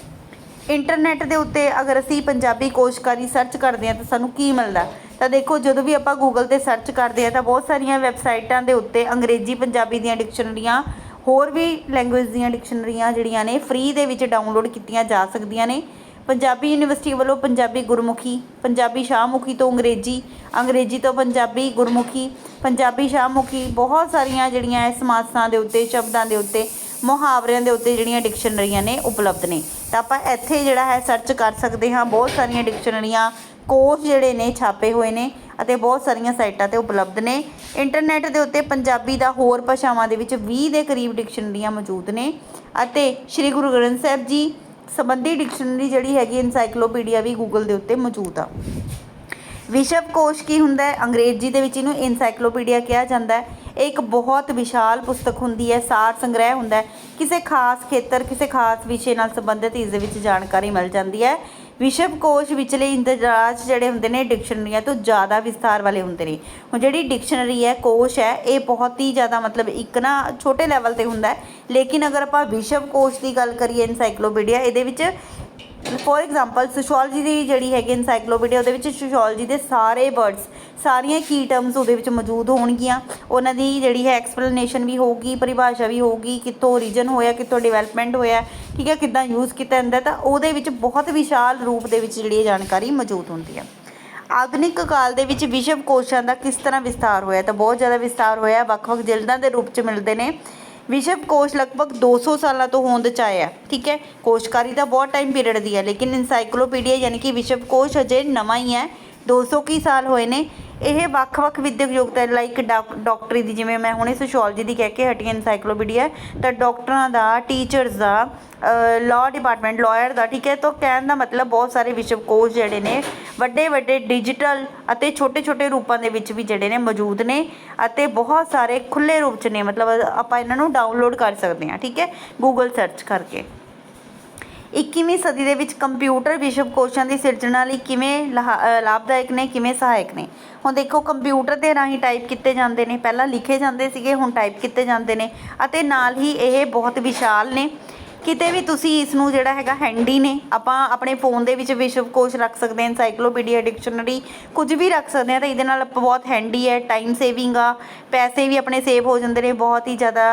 ਇੰਟਰਨੈਟ ਦੇ ਉੱਤੇ ਅਗਰ ਅਸੀਂ ਪੰਜਾਬੀ ਕੋਸ਼ਕਾਰੀ ਸਰਚ ਕਰਦੇ ਹਾਂ ਤਾਂ ਸਾਨੂੰ ਕੀ ਮਿਲਦਾ ਤਾਂ ਦੇਖੋ ਜਦੋਂ ਵੀ ਆਪਾਂ ਗੂਗਲ ਤੇ ਸਰਚ ਕਰਦੇ ਆ ਤਾਂ ਬਹੁਤ ਸਾਰੀਆਂ ਵੈਬਸਾਈਟਾਂ ਦੇ ਉੱਤੇ ਅੰਗਰੇਜ਼ੀ ਪੰਜਾਬੀ ਦੀਆਂ ਡਿਕਸ਼ਨਰੀਆਂ ਹੋਰ ਵੀ ਲੈਂਗੁਏਜ ਦੀਆਂ ਡਿਕਸ਼ਨਰੀਆਂ ਜਿਹੜੀਆਂ ਨੇ ਫ੍ਰੀ ਦੇ ਵਿੱਚ ਡਾਊਨਲੋਡ ਕੀਤੀਆਂ ਜਾ ਸਕਦੀਆਂ ਨੇ ਪੰਜਾਬੀ ਯੂਨੀਵਰਸਿਟੀ ਵੱਲੋਂ ਪੰਜਾਬੀ ਗੁਰਮੁਖੀ ਪੰਜਾਬੀ ਸ਼ਾਹਮੁਖੀ ਤੋਂ ਅੰਗਰੇਜ਼ੀ ਅੰਗਰੇਜ਼ੀ ਤੋਂ ਪੰਜਾਬੀ ਗੁਰਮੁਖੀ ਪੰਜਾਬੀ ਸ਼ਾਹਮੁਖੀ ਬਹੁਤ ਸਾਰੀਆਂ ਜਿਹੜੀਆਂ ਇਸ ਮਾਸਾਂ ਦੇ ਉੱਤੇ ਸ਼ਬਦਾਂ ਦੇ ਉੱਤੇ ਮੁਹਾਵਰਿਆਂ ਦੇ ਉੱਤੇ ਜਿਹੜੀਆਂ ਡਿਕਸ਼ਨਰੀਆਂ ਨੇ ਉਪਲਬਧ ਨੇ ਤਾਂ ਆਪਾਂ ਇੱਥੇ ਜਿਹੜਾ ਹੈ ਸਰਚ ਕਰ ਸਕਦੇ ਹਾਂ ਬਹੁਤ ਸਾਰੀਆਂ ਡਿਕਸ਼ਨਰੀਆਂ ਕੋਸ਼ ਜਿਹੜੇ ਨੇ ਛਾਪੇ ਹੋਏ ਨੇ ਅਤੇ ਬਹੁਤ ਸਾਰੀਆਂ ਸਾਈਟਾਂ ਤੇ ਉਪਲਬਧ ਨੇ ਇੰਟਰਨੈਟ ਦੇ ਉੱਤੇ ਪੰਜਾਬੀ ਦਾ ਹੋਰ ਭਾਸ਼ਾਵਾਂ ਦੇ ਵਿੱਚ 20 ਦੇ ਕਰੀਬ ਡਿਕਸ਼ਨਰੀਆਂ ਮੌਜੂਦ ਨੇ ਅਤੇ ਸ੍ਰੀ ਗੁਰੂ ਗ੍ਰੰਥ ਸਾਹਿਬ ਜੀ ਸੰਬੰਧੀ ਡਿਕਸ਼ਨਰੀ ਜਿਹੜੀ ਹੈਗੀ ਐਨਸਾਈਕਲੋਪੀਡੀਆ ਵੀ ਗੂਗਲ ਦੇ ਉੱਤੇ ਮੌਜੂਦ ਆ ਵਿਸ਼ਵ ਕੋਸ਼ ਕੀ ਹੁੰਦਾ ਹੈ ਅੰਗਰੇਜ਼ੀ ਦੇ ਵਿੱਚ ਇਹਨੂੰ ਐਨਸਾਈਕਲੋਪੀਡੀਆ ਕਿਹਾ ਜਾਂਦਾ ਹੈ ਇਹ ਇੱਕ ਬਹੁਤ ਵਿਸ਼ਾਲ ਪੁਸਤਕ ਹੁੰਦੀ ਹੈ ਸਾਰ ਸੰਗ੍ਰਹਿ ਹੁੰਦਾ ਹੈ ਕਿਸੇ ਖਾਸ ਖੇਤਰ ਕਿਸੇ ਖਾਸ ਵਿਸ਼ੇ ਨਾਲ ਸੰਬੰਧਿਤ ਇਸ ਦੇ ਵਿੱਚ ਜਾਣਕਾਰੀ ਮਿਲ ਜਾਂਦੀ ਹੈ ਵਿਸ਼ਵ ਕੋਸ਼ ਵਿਚਲੇ ਇੰਦਰਾਜ ਜਿਹੜੇ ਹੁੰਦੇ ਨੇ ਡਿਕਸ਼ਨਰੀਆਂ ਤੋਂ ਜ਼ਿਆਦਾ ਵਿਸਥਾਰ ਵਾਲੇ ਹੁੰਦੇ ਨੇ ਹੁਣ ਜਿਹੜੀ ਡਿਕਸ਼ਨਰੀ ਹੈ ਕੋਸ਼ ਹੈ ਇਹ ਬਹੁਤ ਹੀ ਜ਼ਿਆਦਾ ਮਤਲਬ ਇੱਕ ਨਾ ਛੋਟੇ ਲੈਵਲ ਤੇ ਹੁੰਦਾ ਹੈ ਲੇਕਿਨ ਅਗਰ ਆਪਾਂ ਵਿਸ਼ਵ ਕੋਸ਼ ਦੀ ਗੱਲ ਕਰੀਏ ਐਨਸਾਈਕਲੋਪੀਡੀਆ ਇਹਦੇ ਵਿੱਚ ਫੋਰ ਐਗਜ਼ਾਮਪਲ ਸੋਸ਼ੀਓਲੋਜੀ ਦੀ ਜਿਹੜੀ ਹੈਗੀ ਐਨਸਾਈਕਲੋਪੀਡੀਆ ਉਹਦੇ ਵਿੱਚ ਸੋਸ਼ੀਓਲੋਜੀ ਦੇ ਸਾਰੇ ਵਰਡਸ ਸਾਰੀਆਂ ਕੀ ਟਰਮਸ ਉਹਦੇ ਵਿੱਚ ਮੌਜੂਦ ਹੋਣਗੀਆਂ ਉਹਨਾਂ ਦੀ ਜਿਹੜੀ ਹੈ ਐਕਸਪਲੇਨੇਸ਼ਨ ਵੀ ਹੋਊਗੀ ਪਰਿਭਾਸ਼ਾ ਵੀ ਹੋਊਗੀ ਕਿੱਥੋਂ origin ਹੋਇਆ ਕਿੱਥੋਂ ਡਿਵੈਲਪਮੈਂਟ ਹੋਇਆ ਠੀਕ ਹੈ ਕਿੱਦਾਂ ਯੂਜ਼ ਕੀਤਾ ਜਾਂਦਾ ਤਾਂ ਉਹਦੇ ਵਿੱਚ ਬਹੁਤ ਵਿਸ਼ਾਲ ਰੂਪ ਦੇ ਵਿੱਚ ਜਿਹੜੀ ਜਾਣਕਾਰੀ ਮੌਜੂਦ ਹੁੰਦੀ ਹੈ ਆਧੁਨਿਕ ਕਾਲ ਦੇ ਵਿੱਚ ਵਿਸ਼ਵ ਕੋਸ਼ਾਂ ਦਾ ਕਿਸ ਤਰ੍ਹਾਂ ਵਿਸਤਾਰ ਹੋਇਆ ਤਾਂ ਬਹੁਤ ਜ਼ਿਆਦਾ ਵਿਸਤਾਰ ਹੋਇਆ ਵੱਖ-ਵੱਖ ਜਿਲਦਾਂ ਦੇ ਰੂਪ 'ਚ ਮਿਲਦੇ ਨੇ ਵਿਸ਼ਵ ਕੋਸ਼ ਲਗਭਗ 200 ਸਾਲਾਂ ਤੋਂ ਹੋਂਦ ਚ ਆਇਆ ਠੀਕ ਹੈ ਕੋਸ਼ਕਾਰੀ ਦਾ ਬਹੁਤ ਟਾਈਮ ਪੀਰੀਅਡ ਦੀ ਹੈ ਲੇਕਿਨ ਇਨਸਾਈਕਲੋਪੀਡੀਆ ਯਾਨੀ ਕਿ ਵਿਸ਼ਵ ਕੋਸ਼ ਅਜੇ ਨਵਾਂ ਹੀ ਹੈ 200 ਕੀ ਸਾਲ ਹੋਏ ਨੇ ਇਹ ਵੱਖ-ਵੱਖ ਵਿਦਿਅਕ ਯੋਗਤਾ ਲਾਈਕ ਡਾਕਟਰੀ ਦੀ ਜਿਵੇਂ ਮੈਂ ਹੁਣੇ ਸੋਸ਼ੀਓਲੋਜੀ ਦੀ ਕਹਿ ਕੇ ਹਟੀ ਐਨਸਾਈਕਲੋਪੀਡੀਆ ਤਾਂ ਡਾਕਟਰਾਂ ਦਾ ਟੀਚਰਸ ਦਾ ਲਾਅ ਡਿਪਾਰਟਮੈਂਟ ਲਾਇਰ ਦਾ ਠੀਕ ਹੈ ਤਾਂ ਕਹਿਣ ਦਾ ਮਤਲਬ ਬਹੁਤ ਸਾਰੇ ਵਿਸ਼ਵ ਕੋਰਸ ਜਿਹੜੇ ਨੇ ਵੱਡੇ ਵੱਡੇ ਡਿਜੀਟਲ ਅਤੇ ਛੋਟੇ-ਛੋਟੇ ਰੂਪਾਂ ਦੇ ਵਿੱਚ ਵੀ ਜਿਹੜੇ ਨੇ ਮੌਜੂਦ ਨੇ ਅਤੇ ਬਹੁਤ ਸਾਰੇ ਖੁੱਲੇ ਰੂਪ 'ਚ ਨੇ ਮਤਲਬ ਆਪਾਂ ਇਹਨਾਂ ਨੂੰ ਡਾਊਨਲੋਡ ਕਰ ਸਕਦੇ ਹਾਂ ਠੀਕ ਹੈ ਗੂਗਲ ਸਰਚ ਕਰਕੇ 21ਵੀਂ ਸਦੀ ਦੇ ਵਿੱਚ ਕੰਪਿਊਟਰ ਵਿਸ਼ਵ ਦੀ ਸਿਰਜਣਾ ਲਈ ਕਿਵੇਂ ਲਾਭਦਾਇਕ ਨੇ ਕਿਵੇਂ ਸਹਾਇਕ ਨੇ ਹੁਣ ਦੇਖੋ ਕੰਪਿਊਟਰ ਦੇ ਰਾਹੀਂ ਟਾਈਪ ਕੀਤੇ ਜਾਂਦੇ ਨੇ ਪਹਿਲਾਂ ਲਿਖੇ ਜਾਂਦੇ ਸੀਗੇ ਹੁਣ ਟਾਈਪ ਕੀਤੇ ਜਾਂਦੇ ਨੇ ਅਤੇ ਨਾਲ ਹੀ ਇਹ ਬਹੁਤ ਵਿਸ਼ਾਲ ਨੇ ਕਿਤੇ ਵੀ ਤੁਸੀਂ ਇਸ ਨੂੰ ਜਿਹੜਾ ਹੈਗਾ ਹੈਂਡੀ ਨੇ ਆਪਾਂ ਆਪਣੇ ਫੋਨ ਦੇ ਵਿੱਚ ਵਿਸ਼ਵ ਕੋਸ਼ ਰੱਖ ਸਕਦੇ ਹਾਂ ਸਾਈਕਲੋਪੀਡੀਆ ਡਿਕਸ਼ਨਰੀ ਕੁਝ ਵੀ ਰੱਖ ਸਕਦੇ ਹਾਂ ਤਾਂ ਇਹਦੇ ਨਾਲ ਆਪਾਂ ਬਹੁਤ ਹੈਂਡੀ ਹੈ ਟਾਈਮ ਸੇਵਿੰਗ ਆ ਪੈਸੇ ਵੀ ਆਪਣੇ ਸੇਵ ਹੋ ਜਾਂਦੇ ਨੇ ਬਹੁਤ ਹੀ ਜ਼ਿਆਦਾ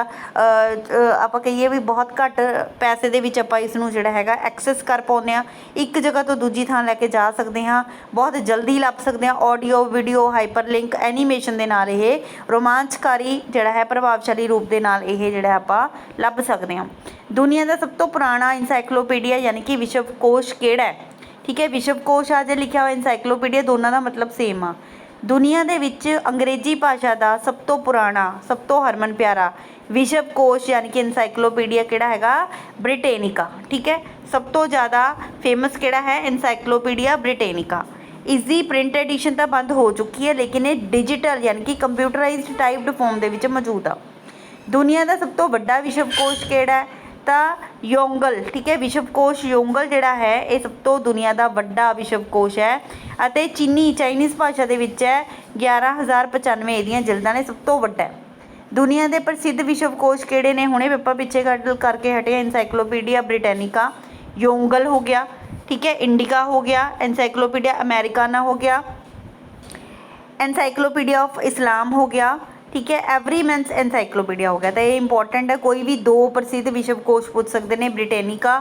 ਆਪਾਂ ਕਹੀਏ ਵੀ ਬਹੁਤ ਘੱਟ ਪੈਸੇ ਦੇ ਵਿੱਚ ਆਪਾਂ ਇਸ ਨੂੰ ਜਿਹੜਾ ਹੈਗਾ ਐਕਸੈਸ ਕਰ ਪਾਉਂਦੇ ਆ ਇੱਕ ਜਗ੍ਹਾ ਤੋਂ ਦੂਜੀ ਥਾਂ ਲੈ ਕੇ ਜਾ ਸਕਦੇ ਹਾਂ ਬਹੁਤ ਜਲਦੀ ਲੱਭ ਸਕਦੇ ਹਾਂ ਆਡੀਓ ਵੀਡੀਓ ਹਾਈਪਰਲਿੰਕ ਐਨੀਮੇਸ਼ਨ ਦੇ ਨਾਲ ਇਹ ਰੋਮਾਂਚਕਾਰੀ ਜਿਹੜਾ ਹੈ ਪ੍ਰਭਾਵਸ਼ਾਲੀ ਰੂਪ ਦੇ ਨਾਲ ਇਹ ਜਿਹੜਾ ਆਪਾਂ ਲੱਭ ਸਕਦੇ ਹਾਂ ਦੁਨੀਆ ਦਾ ਸਭ ਤੋਂ ਪੁਰਾਣਾ ਐਨਸਾਈਕਲੋਪੀਡੀਆ ਯਾਨੀ ਕਿ ਵਿਸ਼ਵ ਕੋਸ਼ ਕਿਹੜਾ ਹੈ ਠੀਕ ਹੈ ਵਿਸ਼ਵ ਕੋਸ਼ ਆ ਜੇ ਲਿਖਿਆ ਹੋਇਆ ਐਨਸਾਈਕਲੋਪੀਡੀਆ ਦੋਨਾਂ ਦਾ ਮਤਲਬ ਸੇਮ ਆ ਦੁਨੀਆ ਦੇ ਵਿੱਚ ਅੰਗਰੇਜ਼ੀ ਭਾਸ਼ਾ ਦਾ ਸਭ ਤੋਂ ਪੁਰਾਣਾ ਸਭ ਤੋਂ ਹਰਮਨ ਪਿਆਰਾ ਵਿਸ਼ਵ ਕੋਸ਼ ਯਾਨੀ ਕਿ ਐਨਸਾਈਕਲੋਪੀਡੀਆ ਕਿਹੜਾ ਹੈਗਾ ਬ੍ਰਿਟੈਨਿਕਾ ਠੀਕ ਹੈ ਸਭ ਤੋਂ ਜ਼ਿਆਦਾ ਫੇਮਸ ਕਿਹੜਾ ਹੈ ਐਨਸਾਈਕਲੋਪੀਡੀਆ ਬ੍ਰਿਟੈਨਿਕਾ ਇਸ ਦੀ ਪ੍ਰਿੰਟ ਐਡੀਸ਼ਨ ਤਾਂ ਬੰਦ ਹੋ ਚੁੱਕੀ ਹੈ ਲੇਕਿਨ ਇਹ ਡਿਜੀਟਲ ਯਾਨੀ ਕਿ ਕੰਪਿਊਟਰਾਈਜ਼ਡ ਟਾਈਪਡ ਫਾਰਮ ਦੇ ਵਿੱਚ ਮੌਜੂਦ ਆ ਦੁਨੀਆ ਦਾ ਸਭ ਤੋਂ ਵੱਡਾ ਵਿਸ਼ਵ ਕੋਸ਼ ਕਿਹੜਾ ਹੈ ਤਾਂ ਯੋਂਗਲ ਠੀਕ ਹੈ ਵਿਸ਼ਵ ਕੋਸ਼ ਯੋਂਗਲ ਜਿਹੜਾ ਹੈ ਇਹ ਸਭ ਤੋਂ ਦੁਨੀਆ ਦਾ ਵੱਡਾ ਵਿਸ਼ਵ ਕੋਸ਼ ਹੈ ਅਤੇ ਚੀਨੀ ਚਾਈਨੀਜ਼ ਭਾਸ਼ਾ ਦੇ ਵਿੱਚ ਹੈ 11095 ਇਹਦੀਆਂ ਜਿਲਦਾਂ ਨੇ ਸਭ ਤੋਂ ਵੱਡਾ ਹੈ ਦੁਨੀਆ ਦੇ ਪ੍ਰਸਿੱਧ ਵਿਸ਼ਵ ਕੋਸ਼ ਕਿਹੜੇ ਨੇ ਹੁਣੇ ਪੇਪਰ ਪਿੱਛੇ ਕਰਕੇ ਹਟੇ ਐਨਸਾਈਕਲੋਪੀਡੀਆ ਬ੍ਰਿਟੈਨਿਕਾ ਯੋਂਗਲ ਹੋ ਗਿਆ ਠੀਕ ਹੈ ਇੰਡੀਕਾ ਹੋ ਗਿਆ ਐਨਸਾਈਕਲੋਪੀਡੀਆ ਅਮਰੀਕਾਨਾ ਹੋ ਗਿਆ ਐਨਸਾਈਕਲੋਪੀਡੀਆ ਆਫ ਇਸਲਾਮ ਹੋ ਗਿਆ ਠੀਕ ਹੈ ਐਵਰੀ ਮੈਨਸ ਐਨਸਾਈਕਲੋਪੀਡੀਆ ਹੋ ਗਿਆ ਤਾਂ ਇਹ ਇੰਪੋਰਟੈਂਟ ਹੈ ਕੋਈ ਵੀ ਦੋ ਪ੍ਰਸਿੱਧ ਵਿਸ਼ਵ ਕੋਸ਼ ਪੁੱਛ ਸਕਦੇ ਨੇ ਬ੍ਰਿਟੈਨਿਕਾ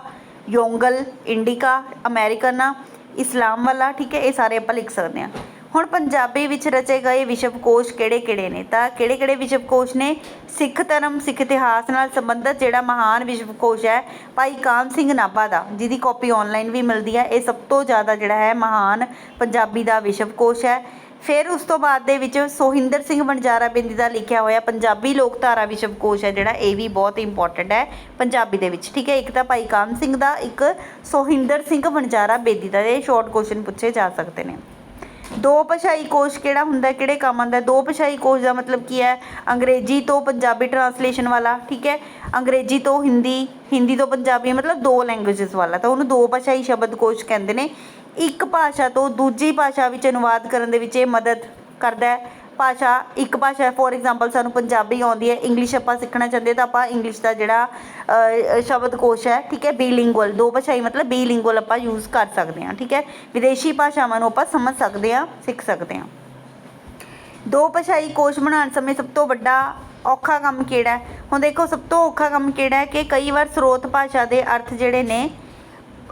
ਯੋਂਗਲ ਇੰਡੀਕਾ ਅਮਰੀਕਨਾ ਇਸਲਾਮ ਵਾਲਾ ਠੀਕ ਹੈ ਇਹ ਸਾਰੇ ਆਪਾਂ ਲਿਖ ਸਕਦੇ ਹਾਂ ਹੁਣ ਪੰਜਾਬੀ ਵਿੱਚ ਰਚੇ ਗਏ ਵਿਸ਼ਵ ਕੋਸ਼ ਕਿਹੜੇ-ਕਿਹੜੇ ਨੇ ਤਾਂ ਕਿਹੜੇ-ਕਿਹੜੇ ਵਿਸ਼ਵ ਕੋਸ਼ ਨੇ ਸਿੱਖ ਧਰਮ ਸਿੱਖ ਇਤਿਹਾਸ ਨਾਲ ਸੰਬੰਧਿਤ ਜਿਹੜਾ ਮਹਾਨ ਵਿਸ਼ਵ ਕੋਸ਼ ਹੈ ਭਾਈ ਕਾਨ ਸਿੰਘ ਨਾਭਾ ਦਾ ਜਿਹਦੀ ਕਾਪੀ ਆਨਲਾਈਨ ਵੀ ਮਿਲਦੀ ਹੈ ਇਹ ਸਭ ਤੋਂ ਜ਼ਿਆਦਾ ਜਿਹੜਾ ਹੈ ਮਹਾਨ ਪੰਜਾਬੀ ਦਾ ਵਿਸ਼ਵ ਕੋਸ਼ ਹੈ ਫਿਰ ਉਸ ਤੋਂ ਬਾਅਦ ਦੇ ਵਿੱਚ ਸੋਹਿੰਦਰ ਸਿੰਘ ਵਣਜਾਰਾ ਬਿੰਦੀ ਦਾ ਲਿਖਿਆ ਹੋਇਆ ਪੰਜਾਬੀ ਲੋਕਧਾਰਾ ਵਿਸ਼ਵਕੋਸ਼ ਹੈ ਜਿਹੜਾ ਇਹ ਵੀ ਬਹੁਤ ਇੰਪੋਰਟੈਂਟ ਹੈ ਪੰਜਾਬੀ ਦੇ ਵਿੱਚ ਠੀਕ ਹੈ ਇੱਕ ਤਾਂ ਭਾਈ ਕਾਮ ਸਿੰਘ ਦਾ ਇੱਕ ਸੋਹਿੰਦਰ ਸਿੰਘ ਵਣਜਾਰਾ ਬੇਦੀ ਦਾ ਇਹ ਸ਼ਾਰਟ ਕੁਐਸਚਨ ਪੁੱਛੇ ਜਾ ਸਕਦੇ ਨੇ ਦੋ ਭਾਸ਼ਾਈ ਕੋਸ਼ ਕਿਹੜਾ ਹੁੰਦਾ ਕਿਹੜੇ ਕੰਮ ਆਉਂਦਾ ਦੋ ਭਾਸ਼ਾਈ ਕੋਸ਼ ਦਾ ਮਤਲਬ ਕੀ ਹੈ ਅੰਗਰੇਜ਼ੀ ਤੋਂ ਪੰਜਾਬੀ ਟਰਾਂਸਲੇਸ਼ਨ ਵਾਲਾ ਠੀਕ ਹੈ ਅੰਗਰੇਜ਼ੀ ਤੋਂ ਹਿੰਦੀ ਹਿੰਦੀ ਤੋਂ ਪੰਜਾਬੀ ਮਤਲਬ ਦੋ ਲੈਂਗੁਏਜਸ ਵਾਲਾ ਤਾਂ ਉਹਨੂੰ ਦੋ ਭਾਸ਼ਾਈ ਸ਼ਬਦ ਕੋਸ਼ ਕਹਿੰਦੇ ਨੇ ਇੱਕ ਭਾਸ਼ਾ ਤੋਂ ਦੂਜੀ ਭਾਸ਼ਾ ਵਿੱਚ ਅਨੁਵਾਦ ਕਰਨ ਦੇ ਵਿੱਚ ਇਹ ਮਦਦ ਕਰਦਾ ਹੈ ਭਾਸ਼ਾ ਇੱਕ ਭਾਸ਼ਾ ਫੋਰ ਐਗਜ਼ਾਮਪਲ ਸਾਨੂੰ ਪੰਜਾਬੀ ਆਉਂਦੀ ਹੈ ਇੰਗਲਿਸ਼ ਆਪਾਂ ਸਿੱਖਣਾ ਚਾਹੁੰਦੇ ਤਾਂ ਆਪਾਂ ਇੰਗਲਿਸ਼ ਦਾ ਜਿਹੜਾ ਸ਼ਬਦ ਕੋਸ਼ ਹੈ ਠੀਕ ਹੈ ਬੀਲਿੰਗੁਅਲ ਦੋ ਭਾਸ਼ਾਈ ਮਤਲਬ ਬੀਲਿੰਗੁਅਲ ਆਪਾਂ ਯੂਜ਼ ਕਰ ਸਕਦੇ ਹਾਂ ਠੀਕ ਹੈ ਵਿਦੇਸ਼ੀ ਭਾਸ਼ਾਵਾਂ ਨੂੰ ਆਪਾਂ ਸਮਝ ਸਕਦੇ ਹਾਂ ਸਿੱਖ ਸਕਦੇ ਹਾਂ ਦੋ ਭਾਸ਼ਾਈ ਕੋਸ਼ ਬਣਾਉਣ ਸਮੇਂ ਸਭ ਤੋਂ ਵੱਡਾ ਔਖਾ ਕੰਮ ਕਿਹੜਾ ਹੈ ਹੁਣ ਦੇਖੋ ਸਭ ਤੋਂ ਔਖਾ ਕੰਮ ਕਿਹੜਾ ਹੈ ਕਿ ਕਈ ਵਾਰ ਸਰੋਤ ਭਾਸ਼ਾ ਦੇ ਅਰਥ ਜਿਹੜੇ ਨੇ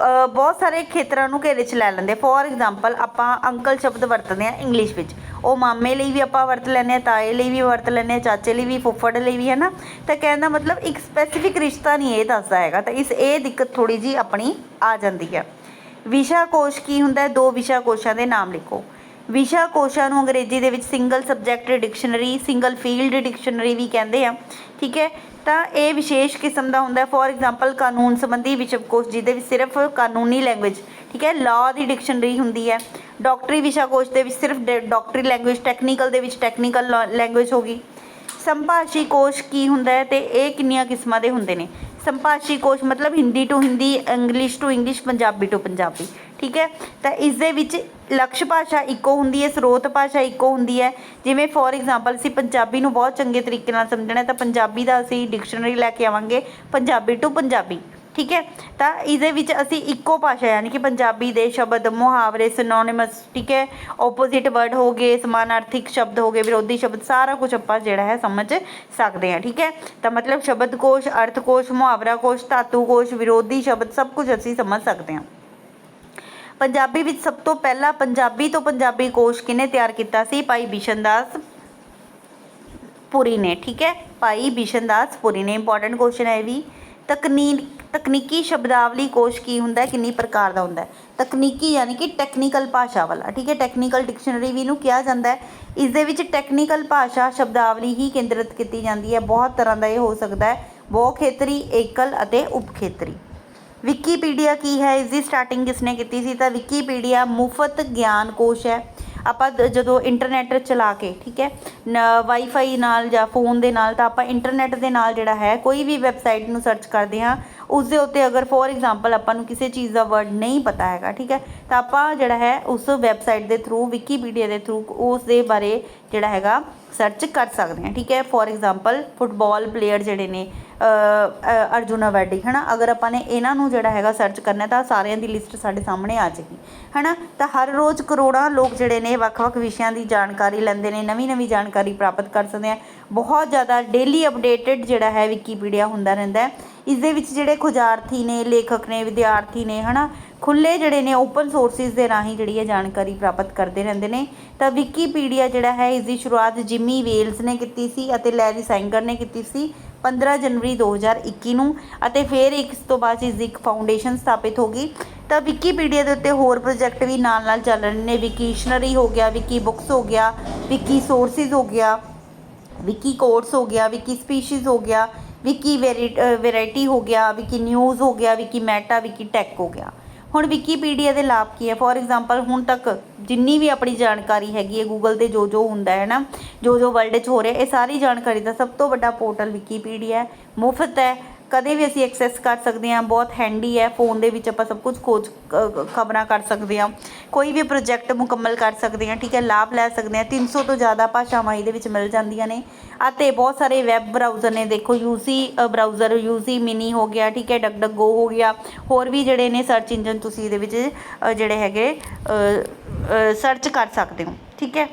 ਬਹੁਤ ਸਾਰੇ ਖੇਤਰਾਂ ਨੂੰ ਘੇਰੇ 'ਚ ਲੈ ਲੈਂਦੇ ਫੋਰ ਐਗਜ਼ਾਮਪਲ ਆਪਾਂ ਅੰਕਲ ਸ਼ਬਦ ਵਰਤਦੇ ਆ ਇੰਗਲਿਸ਼ ਵਿੱਚ ਉਹ ਮਾਮੇ ਲਈ ਵੀ ਆਪਾਂ ਵਰਤ ਲੈਂਦੇ ਆ ਤਾਏ ਲਈ ਵੀ ਵਰਤ ਲੈਂਦੇ ਆ ਚਾਚੇ ਲਈ ਵੀ ਫੁੱਫੜ ਲਈ ਵੀ ਹੈ ਨਾ ਤਾਂ ਕਹਿਣ ਦਾ ਮਤਲਬ ਇੱਕ ਸਪੈਸੀਫਿਕ ਰਿਸ਼ਤਾ ਨਹੀਂ ਇਹ ਦੱਸਦਾ ਹੈਗਾ ਤਾਂ ਇਸ ਇਹ ਦਿੱਕਤ ਥੋੜੀ ਜੀ ਆਪਣੀ ਆ ਜਾਂਦੀ ਹੈ ਵਿਸ਼ਾ ਕੋਸ਼ ਕੀ ਹੁੰਦਾ ਹੈ ਦੋ ਵਿਸ਼ਾ ਕੋਸ਼ਾਂ ਦੇ ਨਾਮ ਲਿਖੋ ਵਿਸ਼ਾ ਕੋਸ਼ਾਂ ਨੂੰ ਅੰਗਰੇਜ਼ੀ ਦੇ ਵਿੱਚ single subject dictionary single field dictionary ਵੀ ਕਹਿੰਦੇ ਆ ਠੀਕ ਹੈ ਤਾਂ ਇਹ ਵਿਸ਼ੇਸ਼ ਕਿਸਮ ਦਾ ਹੁੰਦਾ ਫੋਰ ਐਗਜ਼ਾਮਪਲ ਕਾਨੂੰਨ ਸੰਬੰਧੀ ਵਿਸ਼ਵਕੋਸ਼ ਜਿਹਦੇ ਵਿੱਚ ਸਿਰਫ ਕਾਨੂੰਨੀ ਲੈਂਗੁਏਜ ਠੀਕ ਹੈ ਲਾਅ ਦੀ ਡਿਕਸ਼ਨਰੀ ਹੁੰਦੀ ਹੈ ਡਾਕਟਰੀ ਵਿਸ਼ਾ ਕੋਸ਼ ਦੇ ਵਿੱਚ ਸਿਰਫ ਡਾਕਟਰੀ ਲੈਂਗੁਏਜ ਟੈਕਨੀਕਲ ਦੇ ਵਿੱਚ ਟੈਕਨੀਕਲ ਲੈਂਗੁਏਜ ਹੋਗੀ ਸੰਭਾਸ਼ੀ ਕੋਸ਼ ਕੀ ਹੁੰਦਾ ਹੈ ਤੇ ਇਹ ਕਿੰਨੀਆਂ ਕਿਸਮਾਂ ਦੇ ਹੁੰਦੇ ਨੇ ਸੰਭਾਸ਼ੀ ਕੋਸ਼ ਮਤਲਬ Hindi to Hindi English to English Punjabi to Punjabi ਠੀਕ ਹੈ ਤਾਂ ਇਸ ਦੇ ਵਿੱਚ ਲਕਸ਼ ਭਾਸ਼ਾ ਇੱਕੋ ਹੁੰਦੀ ਹੈ ਸਰੋਤ ਭਾਸ਼ਾ ਇੱਕੋ ਹੁੰਦੀ ਹੈ ਜਿਵੇਂ ਫੋਰ ਐਗਜ਼ਾਮਪਲ ਅਸੀਂ ਪੰਜਾਬੀ ਨੂੰ ਬਹੁਤ ਚੰਗੇ ਤਰੀਕੇ ਨਾਲ ਸਮਝਣਾ ਤਾਂ ਪੰਜਾਬੀ ਦਾ ਅਸੀਂ ਡਿਕਸ਼ਨਰੀ ਲੈ ਕੇ ਆਵਾਂਗੇ ਪੰਜਾਬੀ ਟੂ ਪੰਜਾਬੀ ਠੀਕ ਹੈ ਤਾਂ ਇਹਦੇ ਵਿੱਚ ਅਸੀਂ ਇੱਕੋ ਭਾਸ਼ਾ ਯਾਨੀ ਕਿ ਪੰਜਾਬੀ ਦੇ ਸ਼ਬਦ ਮੁਹਾਵਰੇ ਸਿਨੋਨਿਮਸ ਠੀਕ ਹੈ ਆਪੋਜ਼ਿਟ ਵਰਡ ਹੋ ਗਏ ਸਮਾਨਾਰਥਿਕ ਸ਼ਬਦ ਹੋ ਗਏ ਵਿਰੋਧੀ ਸ਼ਬਦ ਸਾਰਾ ਕੁਝ ਆਪਾਂ ਜਿਹੜਾ ਹੈ ਸਮਝ ਸਕਦੇ ਹਾਂ ਠੀਕ ਹੈ ਤਾਂ ਮਤਲਬ ਸ਼ਬਦ ਕੋਸ਼ ਅਰਥ ਕੋਸ਼ ਮੁਹਾਵਰਾ ਕੋਸ਼ ਧਾਤੂ ਕੋਸ਼ ਵਿਰੋਧੀ ਸ਼ਬਦ ਸਭ ਕੁਝ ਅਸੀਂ ਸਮਝ ਸਕਦੇ ਹਾਂ ਪੰਜਾਬੀ ਵਿੱਚ ਸਭ ਤੋਂ ਪਹਿਲਾਂ ਪੰਜਾਬੀ ਤੋਂ ਪੰਜਾਬੀ ਕੋਸ਼ ਕਿਨੇ ਤਿਆਰ ਕੀਤਾ ਸੀ ਭਾਈ ਬਿਸ਼ਨਦਾਸ ਪੁਰੀ ਨੇ ਠੀਕ ਹੈ ਭਾਈ ਬਿਸ਼ਨਦਾਸ ਪੁਰੀ ਨੇ ਇੰਪੋਰਟੈਂਟ ਕੁਐਸਚਨ ਹੈ ਵੀ ਤਕਨੀਕ ਤਕਨੀਕੀ ਸ਼ਬਦਾਵਲੀ ਕੋਸ਼ ਕੀ ਹੁੰਦਾ ਹੈ ਕਿੰਨੀ ਪ੍ਰਕਾਰ ਦਾ ਹੁੰਦਾ ਹੈ ਤਕਨੀਕੀ ਯਾਨੀ ਕਿ ਟੈਕਨੀਕਲ ਭਾਸ਼ਾ ਵਾਲਾ ਠੀਕ ਹੈ ਟੈਕਨੀਕਲ ਡਿਕਸ਼ਨਰੀ ਵੀ ਇਹਨੂੰ ਕਿਹਾ ਜਾਂਦਾ ਹੈ ਇਸ ਦੇ ਵਿੱਚ ਟੈਕਨੀਕਲ ਭਾਸ਼ਾ ਸ਼ਬਦਾਵਲੀ ਹੀ ਕੇਂਦਰਿਤ ਕੀਤੀ ਜਾਂਦੀ ਹੈ ਬਹੁਤ ਤਰ੍ਹਾਂ ਦਾ ਇਹ ਹੋ ਸਕਦਾ ਹੈ ਬਹੁ ਖੇਤਰੀ ਏਕਲ ਅਤੇ ਉਪ ਖੇਤਰੀ ਵਿਕੀਪੀਡੀਆ ਕੀ ਹੈ ਇਸ ਦੀ ਸਟਾਰਟਿੰਗ ਕਿਸਨੇ ਕੀਤੀ ਸੀ ਤਾਂ ਵਿਕੀਪੀਡੀਆ ਮੁਫਤ ਗਿਆਨ ਕੋਸ਼ ਹੈ ਆਪਾਂ ਜਦੋਂ ਇੰਟਰਨੈਟ ਚਲਾ ਕੇ ਠੀਕ ਹੈ ਵਾਈਫਾਈ ਨਾਲ ਜਾਂ ਫੋਨ ਦੇ ਨਾਲ ਤਾਂ ਆਪਾਂ ਇੰਟਰਨੈਟ ਦੇ ਨਾਲ ਜਿਹੜਾ ਹੈ ਕੋਈ ਵੀ ਵੈਬਸਾਈਟ ਨੂੰ ਸਰਚ ਕਰਦੇ ਹਾਂ ਉਸ ਦੇ ਉੱਤੇ ਅਗਰ ਫੋਰ ਐਗਜ਼ਾਮਪਲ ਆਪਾਂ ਨੂੰ ਕਿਸੇ ਚੀਜ਼ ਦਾ ਵਰਡ ਨਹੀਂ ਪਤਾ ਹੈਗਾ ਠੀਕ ਹੈ ਤਾਂ ਆਪਾਂ ਜਿਹੜਾ ਹੈ ਉਸ ਵੈਬਸਾਈਟ ਦੇ ਥਰੂ ਵਿਕੀਪੀਡੀਆ ਦੇ ਥਰੂ ਉਸ ਦੇ ਬਾਰੇ ਜਿਹੜਾ ਹੈਗਾ ਸਰਚ ਕਰ ਸਕਦੇ ਹਾਂ ਠੀਕ ਹੈ ਫੋਰ ਐਗਜ਼ਾਮਪਲ ਫੁੱਟਬਾਲ ਪਲੇਅਰ ਜਿਹੜੇ ਨੇ ਅਰਜੁਨਾ ਵੈਡੀ ਨਾ ਅਗਰ ਆਪਾਂ ਨੇ ਇਹਨਾਂ ਨੂੰ ਜਿਹੜਾ ਹੈਗਾ ਸਰਚ ਕਰਨਾ ਤਾਂ ਸਾਰਿਆਂ ਦੀ ਲਿਸਟ ਸਾਡੇ ਸਾਹਮਣੇ ਆ ਜਾਏਗੀ ਨਾ ਤਾਂ ਹਰ ਰੋਜ਼ ਕਰੋੜਾਂ ਲੋਕ ਜਿਹੜੇ ਨੇ ਵੱਖ-ਵੱਖ ਵਿਸ਼ਿਆਂ ਦੀ ਜਾਣਕਾਰੀ ਲੈਂਦੇ ਨੇ ਨਵੀਂ-ਨਵੀਂ ਜਾਣਕਾਰੀ ਪ੍ਰਾਪਤ ਕਰ ਸਕਦੇ ਆ ਬਹੁਤ ਜ਼ਿਆਦਾ ਡੇਲੀ ਅਪਡੇਟਡ ਜਿਹੜਾ ਹੈ ਵਿਕੀਪੀਡੀਆ ਹੁੰਦਾ ਰਹਿੰਦਾ ਹੈ ਇਸ ਦੇ ਵਿੱਚ ਜਿਹੜੇ ਖੋਜਾਰਥੀ ਨੇ ਲੇਖਕ ਨੇ ਵਿਦਿਆਰਥੀ ਨੇ ਹਨਾ ਖੁੱਲੇ ਜਿਹੜੇ ਨੇ ਓਪਨ ਸੋਰਸਿਸ ਦੇ ਰਾਹੀਂ ਜਿਹੜੀ ਹੈ ਜਾਣਕਾਰੀ ਪ੍ਰਾਪਤ ਕਰਦੇ ਰਹਿੰਦੇ ਨੇ ਤਾਂ ਵਿਕੀਪੀਡੀਆ ਜਿਹੜਾ ਹੈ ਇਸ ਦੀ ਸ਼ੁਰੂਆਤ ਜਿਮੀ ਵੇਲਸ ਨੇ ਕੀਤੀ ਸੀ ਅਤੇ ਲੈਰੀ ਸੈਂਗਰ ਨੇ ਕੀਤੀ ਸੀ 15 ਜਨਵਰੀ 2021 ਨੂੰ ਅਤੇ ਫਿਰ ਇਸ ਤੋਂ ਬਾਅਦ ਇਸ ਦੀ ਇੱਕ ਫਾਊਂਡੇਸ਼ਨ ਸਥਾਪਿਤ ਹੋ ਗਈ ਤਾਂ ਵਿਕੀਪੀਡੀਆ ਦੇ ਉੱਤੇ ਹੋਰ ਪ੍ਰੋਜੈਕਟ ਵੀ ਨਾਲ ਨਾਲ ਚੱਲ ਰਹੇ ਨੇ ਵਿਕੀਸ਼ਨਰੀ ਹੋ ਗਿਆ ਵਿਕੀ ਬੁੱਕਸ ਹੋ ਗਿਆ ਵਿਕੀ ਸੋਰਸਿਸ ਹੋ ਗਿਆ ਵਿਕੀ ਕੋਰਸ ਹੋ ਗਿਆ ਵਿਕੀ ਸਪੀਸੀਜ਼ ਹੋ ਗਿਆ ਵਿਕੀ ਵੈਰਾਈਟੀ ਹੋ ਗਿਆ ਵਿਕੀ ਨਿਊਜ਼ ਹੋ ਗਿਆ ਵਿਕੀ ਮੈਟਾ ਵਿਕੀ ਟੈਕ ਹੋ ਗਿਆ ਹੁਣ ਵਿਕੀਪੀਡੀਆ ਦੇ ਲਾਭ ਕੀ ਹੈ ਫੋਰ ਐਗਜ਼ਾਮਪਲ ਹੁਣ ਤੱਕ ਜਿੰਨੀ ਵੀ ਆਪਣੀ ਜਾਣਕਾਰੀ ਹੈਗੀ ਹੈ ਗੂਗਲ ਤੇ ਜੋ ਜੋ ਹੁੰਦਾ ਹੈ ਨਾ ਜੋ ਜੋ ਵਰਲਡ 'ਚ ਹੋ ਰਿਹਾ ਇਹ ਸਾਰੀ ਜਾਣਕਾਰੀ ਦਾ ਸਭ ਤੋਂ ਵੱਡਾ ਪੋਰਟਲ ਵਿਕੀਪੀਡੀਆ ਹੈ ਮੁਫਤ ਹੈ ਕਦੇ ਵੀ ਅਸੀਂ ਐਕਸੈਸ ਕਰ ਸਕਦੇ ਹਾਂ ਬਹੁਤ ਹੈਂਡੀ ਹੈ ਫੋਨ ਦੇ ਵਿੱਚ ਆਪਾਂ ਸਭ ਕੁਝ ਖੋਜ ਖਬਰਾਂ ਕਰ ਸਕਦੇ ਹਾਂ ਕੋਈ ਵੀ ਪ੍ਰੋਜੈਕਟ ਮੁਕੰਮਲ ਕਰ ਸਕਦੇ ਹਾਂ ਠੀਕ ਹੈ ਲਾਭ ਲੈ ਸਕਦੇ ਹਾਂ 300 ਤੋਂ ਜ਼ਿਆਦਾ ਭਾਸ਼ਾਵਾਂ ਇਹਦੇ ਵਿੱਚ ਮਿਲ ਜਾਂਦੀਆਂ ਨੇ ਅਤੇ ਬਹੁਤ ਸਾਰੇ ਵੈਬ ਬਰਾਊਜ਼ਰ ਨੇ ਦੇਖੋ ਯੂਸੀ ਬਰਾਊਜ਼ਰ ਯੂਸੀ ਮਿਨੀ ਹੋ ਗਿਆ ਠੀਕ ਹੈ ਡਕਡਕਗੋ ਹੋ ਗਿਆ ਹੋਰ ਵੀ ਜਿਹੜੇ ਨੇ ਸਰਚ ਇੰਜਨ ਤੁਸੀਂ ਇਹਦੇ ਵਿੱਚ ਜਿਹੜੇ ਹੈਗੇ ਸਰਚ ਕਰ ਸਕਦੇ ਹੋ ਠੀਕ ਹੈ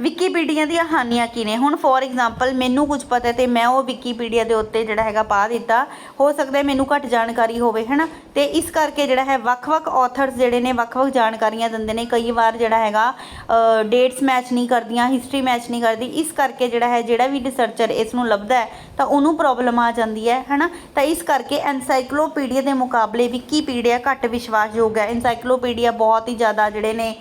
ਵਿਕੀਪੀਡੀਆ ਦੀਆਂ ਹਾਨੀਆਂ ਕੀ ਨੇ ਹੁਣ ਫੋਰ ਐਗਜ਼ਾਮਪਲ ਮੈਨੂੰ ਕੁਝ ਪਤਾ ਤੇ ਮੈਂ ਉਹ ਵਿਕੀਪੀਡੀਆ ਦੇ ਉੱਤੇ ਜਿਹੜਾ ਹੈਗਾ ਪਾ ਦਿੱਤਾ ਹੋ ਸਕਦਾ ਮੈਨੂੰ ਘੱਟ ਜਾਣਕਾਰੀ ਹੋਵੇ ਹੈਨਾ ਤੇ ਇਸ ਕਰਕੇ ਜਿਹੜਾ ਹੈ ਵੱਖ-ਵੱਖ ਆਥਰਸ ਜਿਹੜੇ ਨੇ ਵੱਖ-ਵੱਖ ਜਾਣਕਾਰੀਆਂ ਦਿੰਦੇ ਨੇ ਕਈ ਵਾਰ ਜਿਹੜਾ ਹੈਗਾ ਡੇਟਸ ਮੈਚ ਨਹੀਂ ਕਰਦੀਆਂ ਹਿਸਟਰੀ ਮੈਚ ਨਹੀਂ ਕਰਦੀ ਇਸ ਕਰਕੇ ਜਿਹੜਾ ਹੈ ਜਿਹੜਾ ਵੀ ਰਿਸਰਚਰ ਇਸ ਨੂੰ ਲੱਭਦਾ ਹੈ ਤਾਂ ਉਹਨੂੰ ਪ੍ਰੋਬਲਮ ਆ ਜਾਂਦੀ ਹੈ ਹੈਨਾ ਤਾਂ ਇਸ ਕਰਕੇ ਐਨਸਾਈਕਲੋਪੀਡੀਆ ਦੇ ਮੁਕਾਬਲੇ ਵਿਕੀਪੀਡੀਆ ਘੱਟ ਵਿਸ਼ਵਾਸਯੋਗ ਹੈ ਐਨਸਾਈਕਲੋਪੀਡੀਆ ਬਹੁਤ ਹੀ ਜ਼ਿਆਦਾ ਜਿਹੜੇ ਨੇ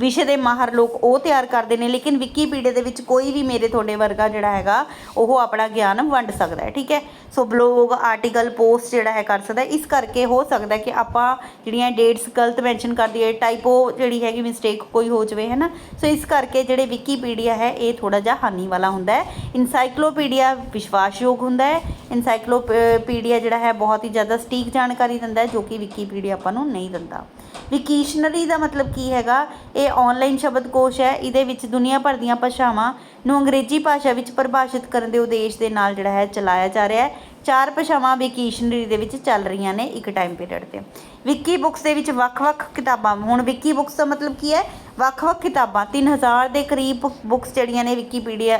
ਵਿਸ਼ੇ ਦੇ ਮਾਹਰ ਲੋਕ ਉਹ ਤਿਆਰ ਕਰਦੇ ਨੇ ਲੇਕਿਨ ਵਿਕੀਪੀਡੀਆ ਦੇ ਵਿੱਚ ਕੋਈ ਵੀ ਮੇਰੇ ਤੁਹਾਡੇ ਵਰਗਾ ਜਿਹੜਾ ਹੈਗਾ ਉਹ ਆਪਣਾ ਗਿਆਨ ਵੰਡ ਸਕਦਾ ਹੈ ਠੀਕ ਹੈ ਸੋ ਬਲੌਗ ਆਰਟੀਕਲ ਪੋਸਟ ਜਿਹੜਾ ਹੈ ਕਰ ਸਕਦਾ ਇਸ ਕਰਕੇ ਹੋ ਸਕਦਾ ਕਿ ਆਪਾਂ ਜਿਹੜੀਆਂ ਡੇਟਸ ਗਲਤ ਮੈਂਸ਼ਨ ਕਰ ਦਈਏ ਟਾਈਪੋ ਜਿਹੜੀ ਹੈਗੀ ਮਿਸਟੇਕ ਕੋਈ ਹੋ ਜਵੇ ਹੈ ਨਾ ਸੋ ਇਸ ਕਰਕੇ ਜਿਹੜੇ ਵਿਕੀਪੀਡੀਆ ਹੈ ਇਹ ਥੋੜਾ ਜਿਹਾ ਹਾਨੀ ਵਾਲਾ ਹੁੰਦਾ ਹੈ ਇਨਸਾਈਕਲੋਪੀਡੀਆ ਵਿਸ਼ਵਾਸਯੋਗ ਹੁੰਦਾ ਹੈ ਇਨਸਾਈਕਲੋਪੀਡੀਆ ਜਿਹੜਾ ਹੈ ਬਹੁਤ ਹੀ ਜ਼ਿਆਦਾ ਸਟੀਕ ਜਾਣਕਾਰੀ ਦਿੰਦਾ ਹੈ ਜੋ ਕਿ ਵਿਕੀਪੀਡੀਆ ਆਪਾਂ ਨੂੰ ਨਹੀਂ ਦਿੰਦਾ ਵਿਕੀਸ਼ਨਰੀ ਡਿਕਸ਼ਨਰੀ ਦਾ ਮਤਲਬ ਕੀ ਹੈਗਾ ਇਹ ਆਨਲਾਈਨ ਸ਼ਬਦਕੋਸ਼ ਹੈ ਇਹਦੇ ਵਿੱਚ ਦੁਨੀਆ ਭਰ ਦੀਆਂ ਭਾਸ਼ਾਵਾਂ ਨੂੰ ਅੰਗਰੇਜ਼ੀ ਭਾਸ਼ਾ ਵਿੱਚ ਪਰਿਭਾਸ਼ਿਤ ਕਰਨ ਦੇ ਉਦੇਸ਼ ਦੇ ਨਾਲ ਜਿਹੜਾ ਹੈ ਚਲਾਇਆ ਜਾ ਰਿਹਾ ਹੈ ਚਾਰ ਭਾਸ਼ਾਵਾਂ ਵਿਕੀਸ਼ਨਰੀ ਦੇ ਵਿੱਚ ਚੱਲ ਰਹੀਆਂ ਨੇ ਇੱਕ ਟਾਈਮ ਪੀਰੀਅਡ ਤੇ ਵਿਕੀ ਬੁੱਕਸ ਦੇ ਵਿੱਚ ਵੱਖ-ਵੱਖ ਕਿਤਾਬਾਂ ਹੁਣ ਵਿਕੀ ਬੁੱਕਸ ਦਾ ਮਤਲਬ ਕੀ ਹੈ ਵੱਖ-ਵੱਖ ਕਿਤਾਬਾਂ 3000 ਦੇ ਕਰੀਬ ਬੁੱਕਸ ਜਿਹੜੀਆਂ ਨੇ ਵਿਕੀਪੀਡੀਆ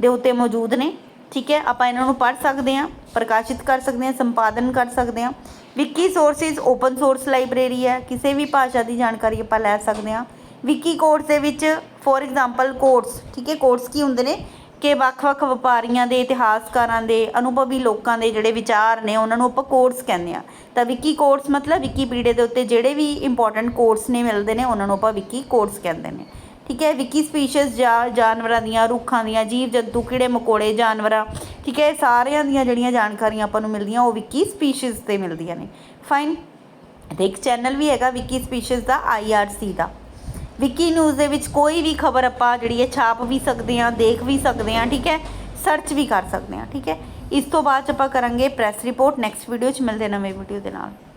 ਦੇ ਉੱਤੇ ਮੌਜੂਦ ਨੇ ਠੀਕ ਹੈ ਆਪਾਂ ਇਹਨਾਂ ਨੂੰ ਪੜ੍ਹ ਸਕਦੇ ਹਾਂ ਪ੍ਰਕਾਸ਼ਿਤ ਕਰ ਸਕਦੇ ਹਾਂ ਸੰਪਾਦਨ ਕਰ ਸਕਦੇ ਹਾਂ Wiki sources open source library ਹੈ ਕਿਸੇ ਵੀ ਭਾਸ਼ਾ ਦੀ ਜਾਣਕਾਰੀ ਆਪਾਂ ਲੈ ਸਕਦੇ ਹਾਂ ਵਿਕੀ ਕੋਰਸ ਦੇ ਵਿੱਚ ਫੋਰ ਐਗਜ਼ਾਮਪਲ ਕੋਰਸ ਠੀਕ ਹੈ ਕੋਰਸ ਕੀ ਹੁੰਦੇ ਨੇ ਕਿ ਵੱਖ-ਵੱਖ ਵਪਾਰੀਆਂ ਦੇ ਇਤਿਹਾਸਕਾਰਾਂ ਦੇ ਅਨੁਭਵੀ ਲੋਕਾਂ ਦੇ ਜਿਹੜੇ ਵਿਚਾਰ ਨੇ ਉਹਨਾਂ ਨੂੰ ਆਪਾਂ ਕੋਰਸ ਕਹਿੰਦੇ ਆ ਤਾਂ ਵਿਕੀ ਕੋਰਸ ਮਤਲਬ ਵਿਕੀਪੀਡੀਆ ਦੇ ਉੱਤੇ ਜਿਹੜੇ ਵੀ ਇੰਪੋਰਟੈਂਟ ਕੋਰਸ ਨੇ ਮਿਲਦੇ ਨੇ ਉਹਨਾਂ ਨੂੰ ਆਪਾਂ ਵਿਕੀ ਕੋਰਸ ਕਹਿੰਦੇ ਨੇ ਠੀਕ ਹੈ ਵਿਕੀ ਸਪੀਸ਼ੀਜ਼ ਜਾਂ ਜਾਨਵਰਾਂ ਦੀਆਂ ਰੁੱਖਾਂ ਦੀਆਂ ਜੀਵ ਜੰਤੂ ਕਿਹੜੇ ਮਕੋੜੇ ਜਾਨਵਰਾਂ ਠੀਕ ਹੈ ਸਾਰਿਆਂ ਦੀਆਂ ਜਿਹੜੀਆਂ ਜਾਣਕਾਰੀਆਂ ਆਪਾਂ ਨੂੰ ਮਿਲਦੀਆਂ ਉਹ ਵਿਕੀ ਸਪੀਸ਼ੀਜ਼ ਤੇ ਮਿਲਦੀਆਂ ਨੇ ਫਾਈਨ ਤੇ ਇੱਕ ਚੈਨਲ ਵੀ ਹੈਗਾ ਵਿਕੀ ਸਪੀਸ਼ੀਜ਼ ਦਾ ਆਈਆਰਸੀ ਦਾ ਵਿਕੀ ਨਿਊਜ਼ ਦੇ ਵਿੱਚ ਕੋਈ ਵੀ ਖਬਰ ਆਪਾਂ ਜਿਹੜੀ ਹੈ ਛਾਪ ਵੀ ਸਕਦੇ ਹਾਂ ਦੇਖ ਵੀ ਸਕਦੇ ਹਾਂ ਠੀਕ ਹੈ ਸਰਚ ਵੀ ਕਰ ਸਕਦੇ ਹਾਂ ਠੀਕ ਹੈ ਇਸ ਤੋਂ ਬਾਅਦ ਆਪਾਂ ਕਰਾਂਗੇ ਪ੍ਰੈਸ ਰਿਪੋਰਟ ਨੈਕਸਟ ਵੀਡੀਓ 'ਚ ਮਿਲਦੇ ਨਵੇਂ ਵੀਡੀਓ ਦੇ ਨਾਲ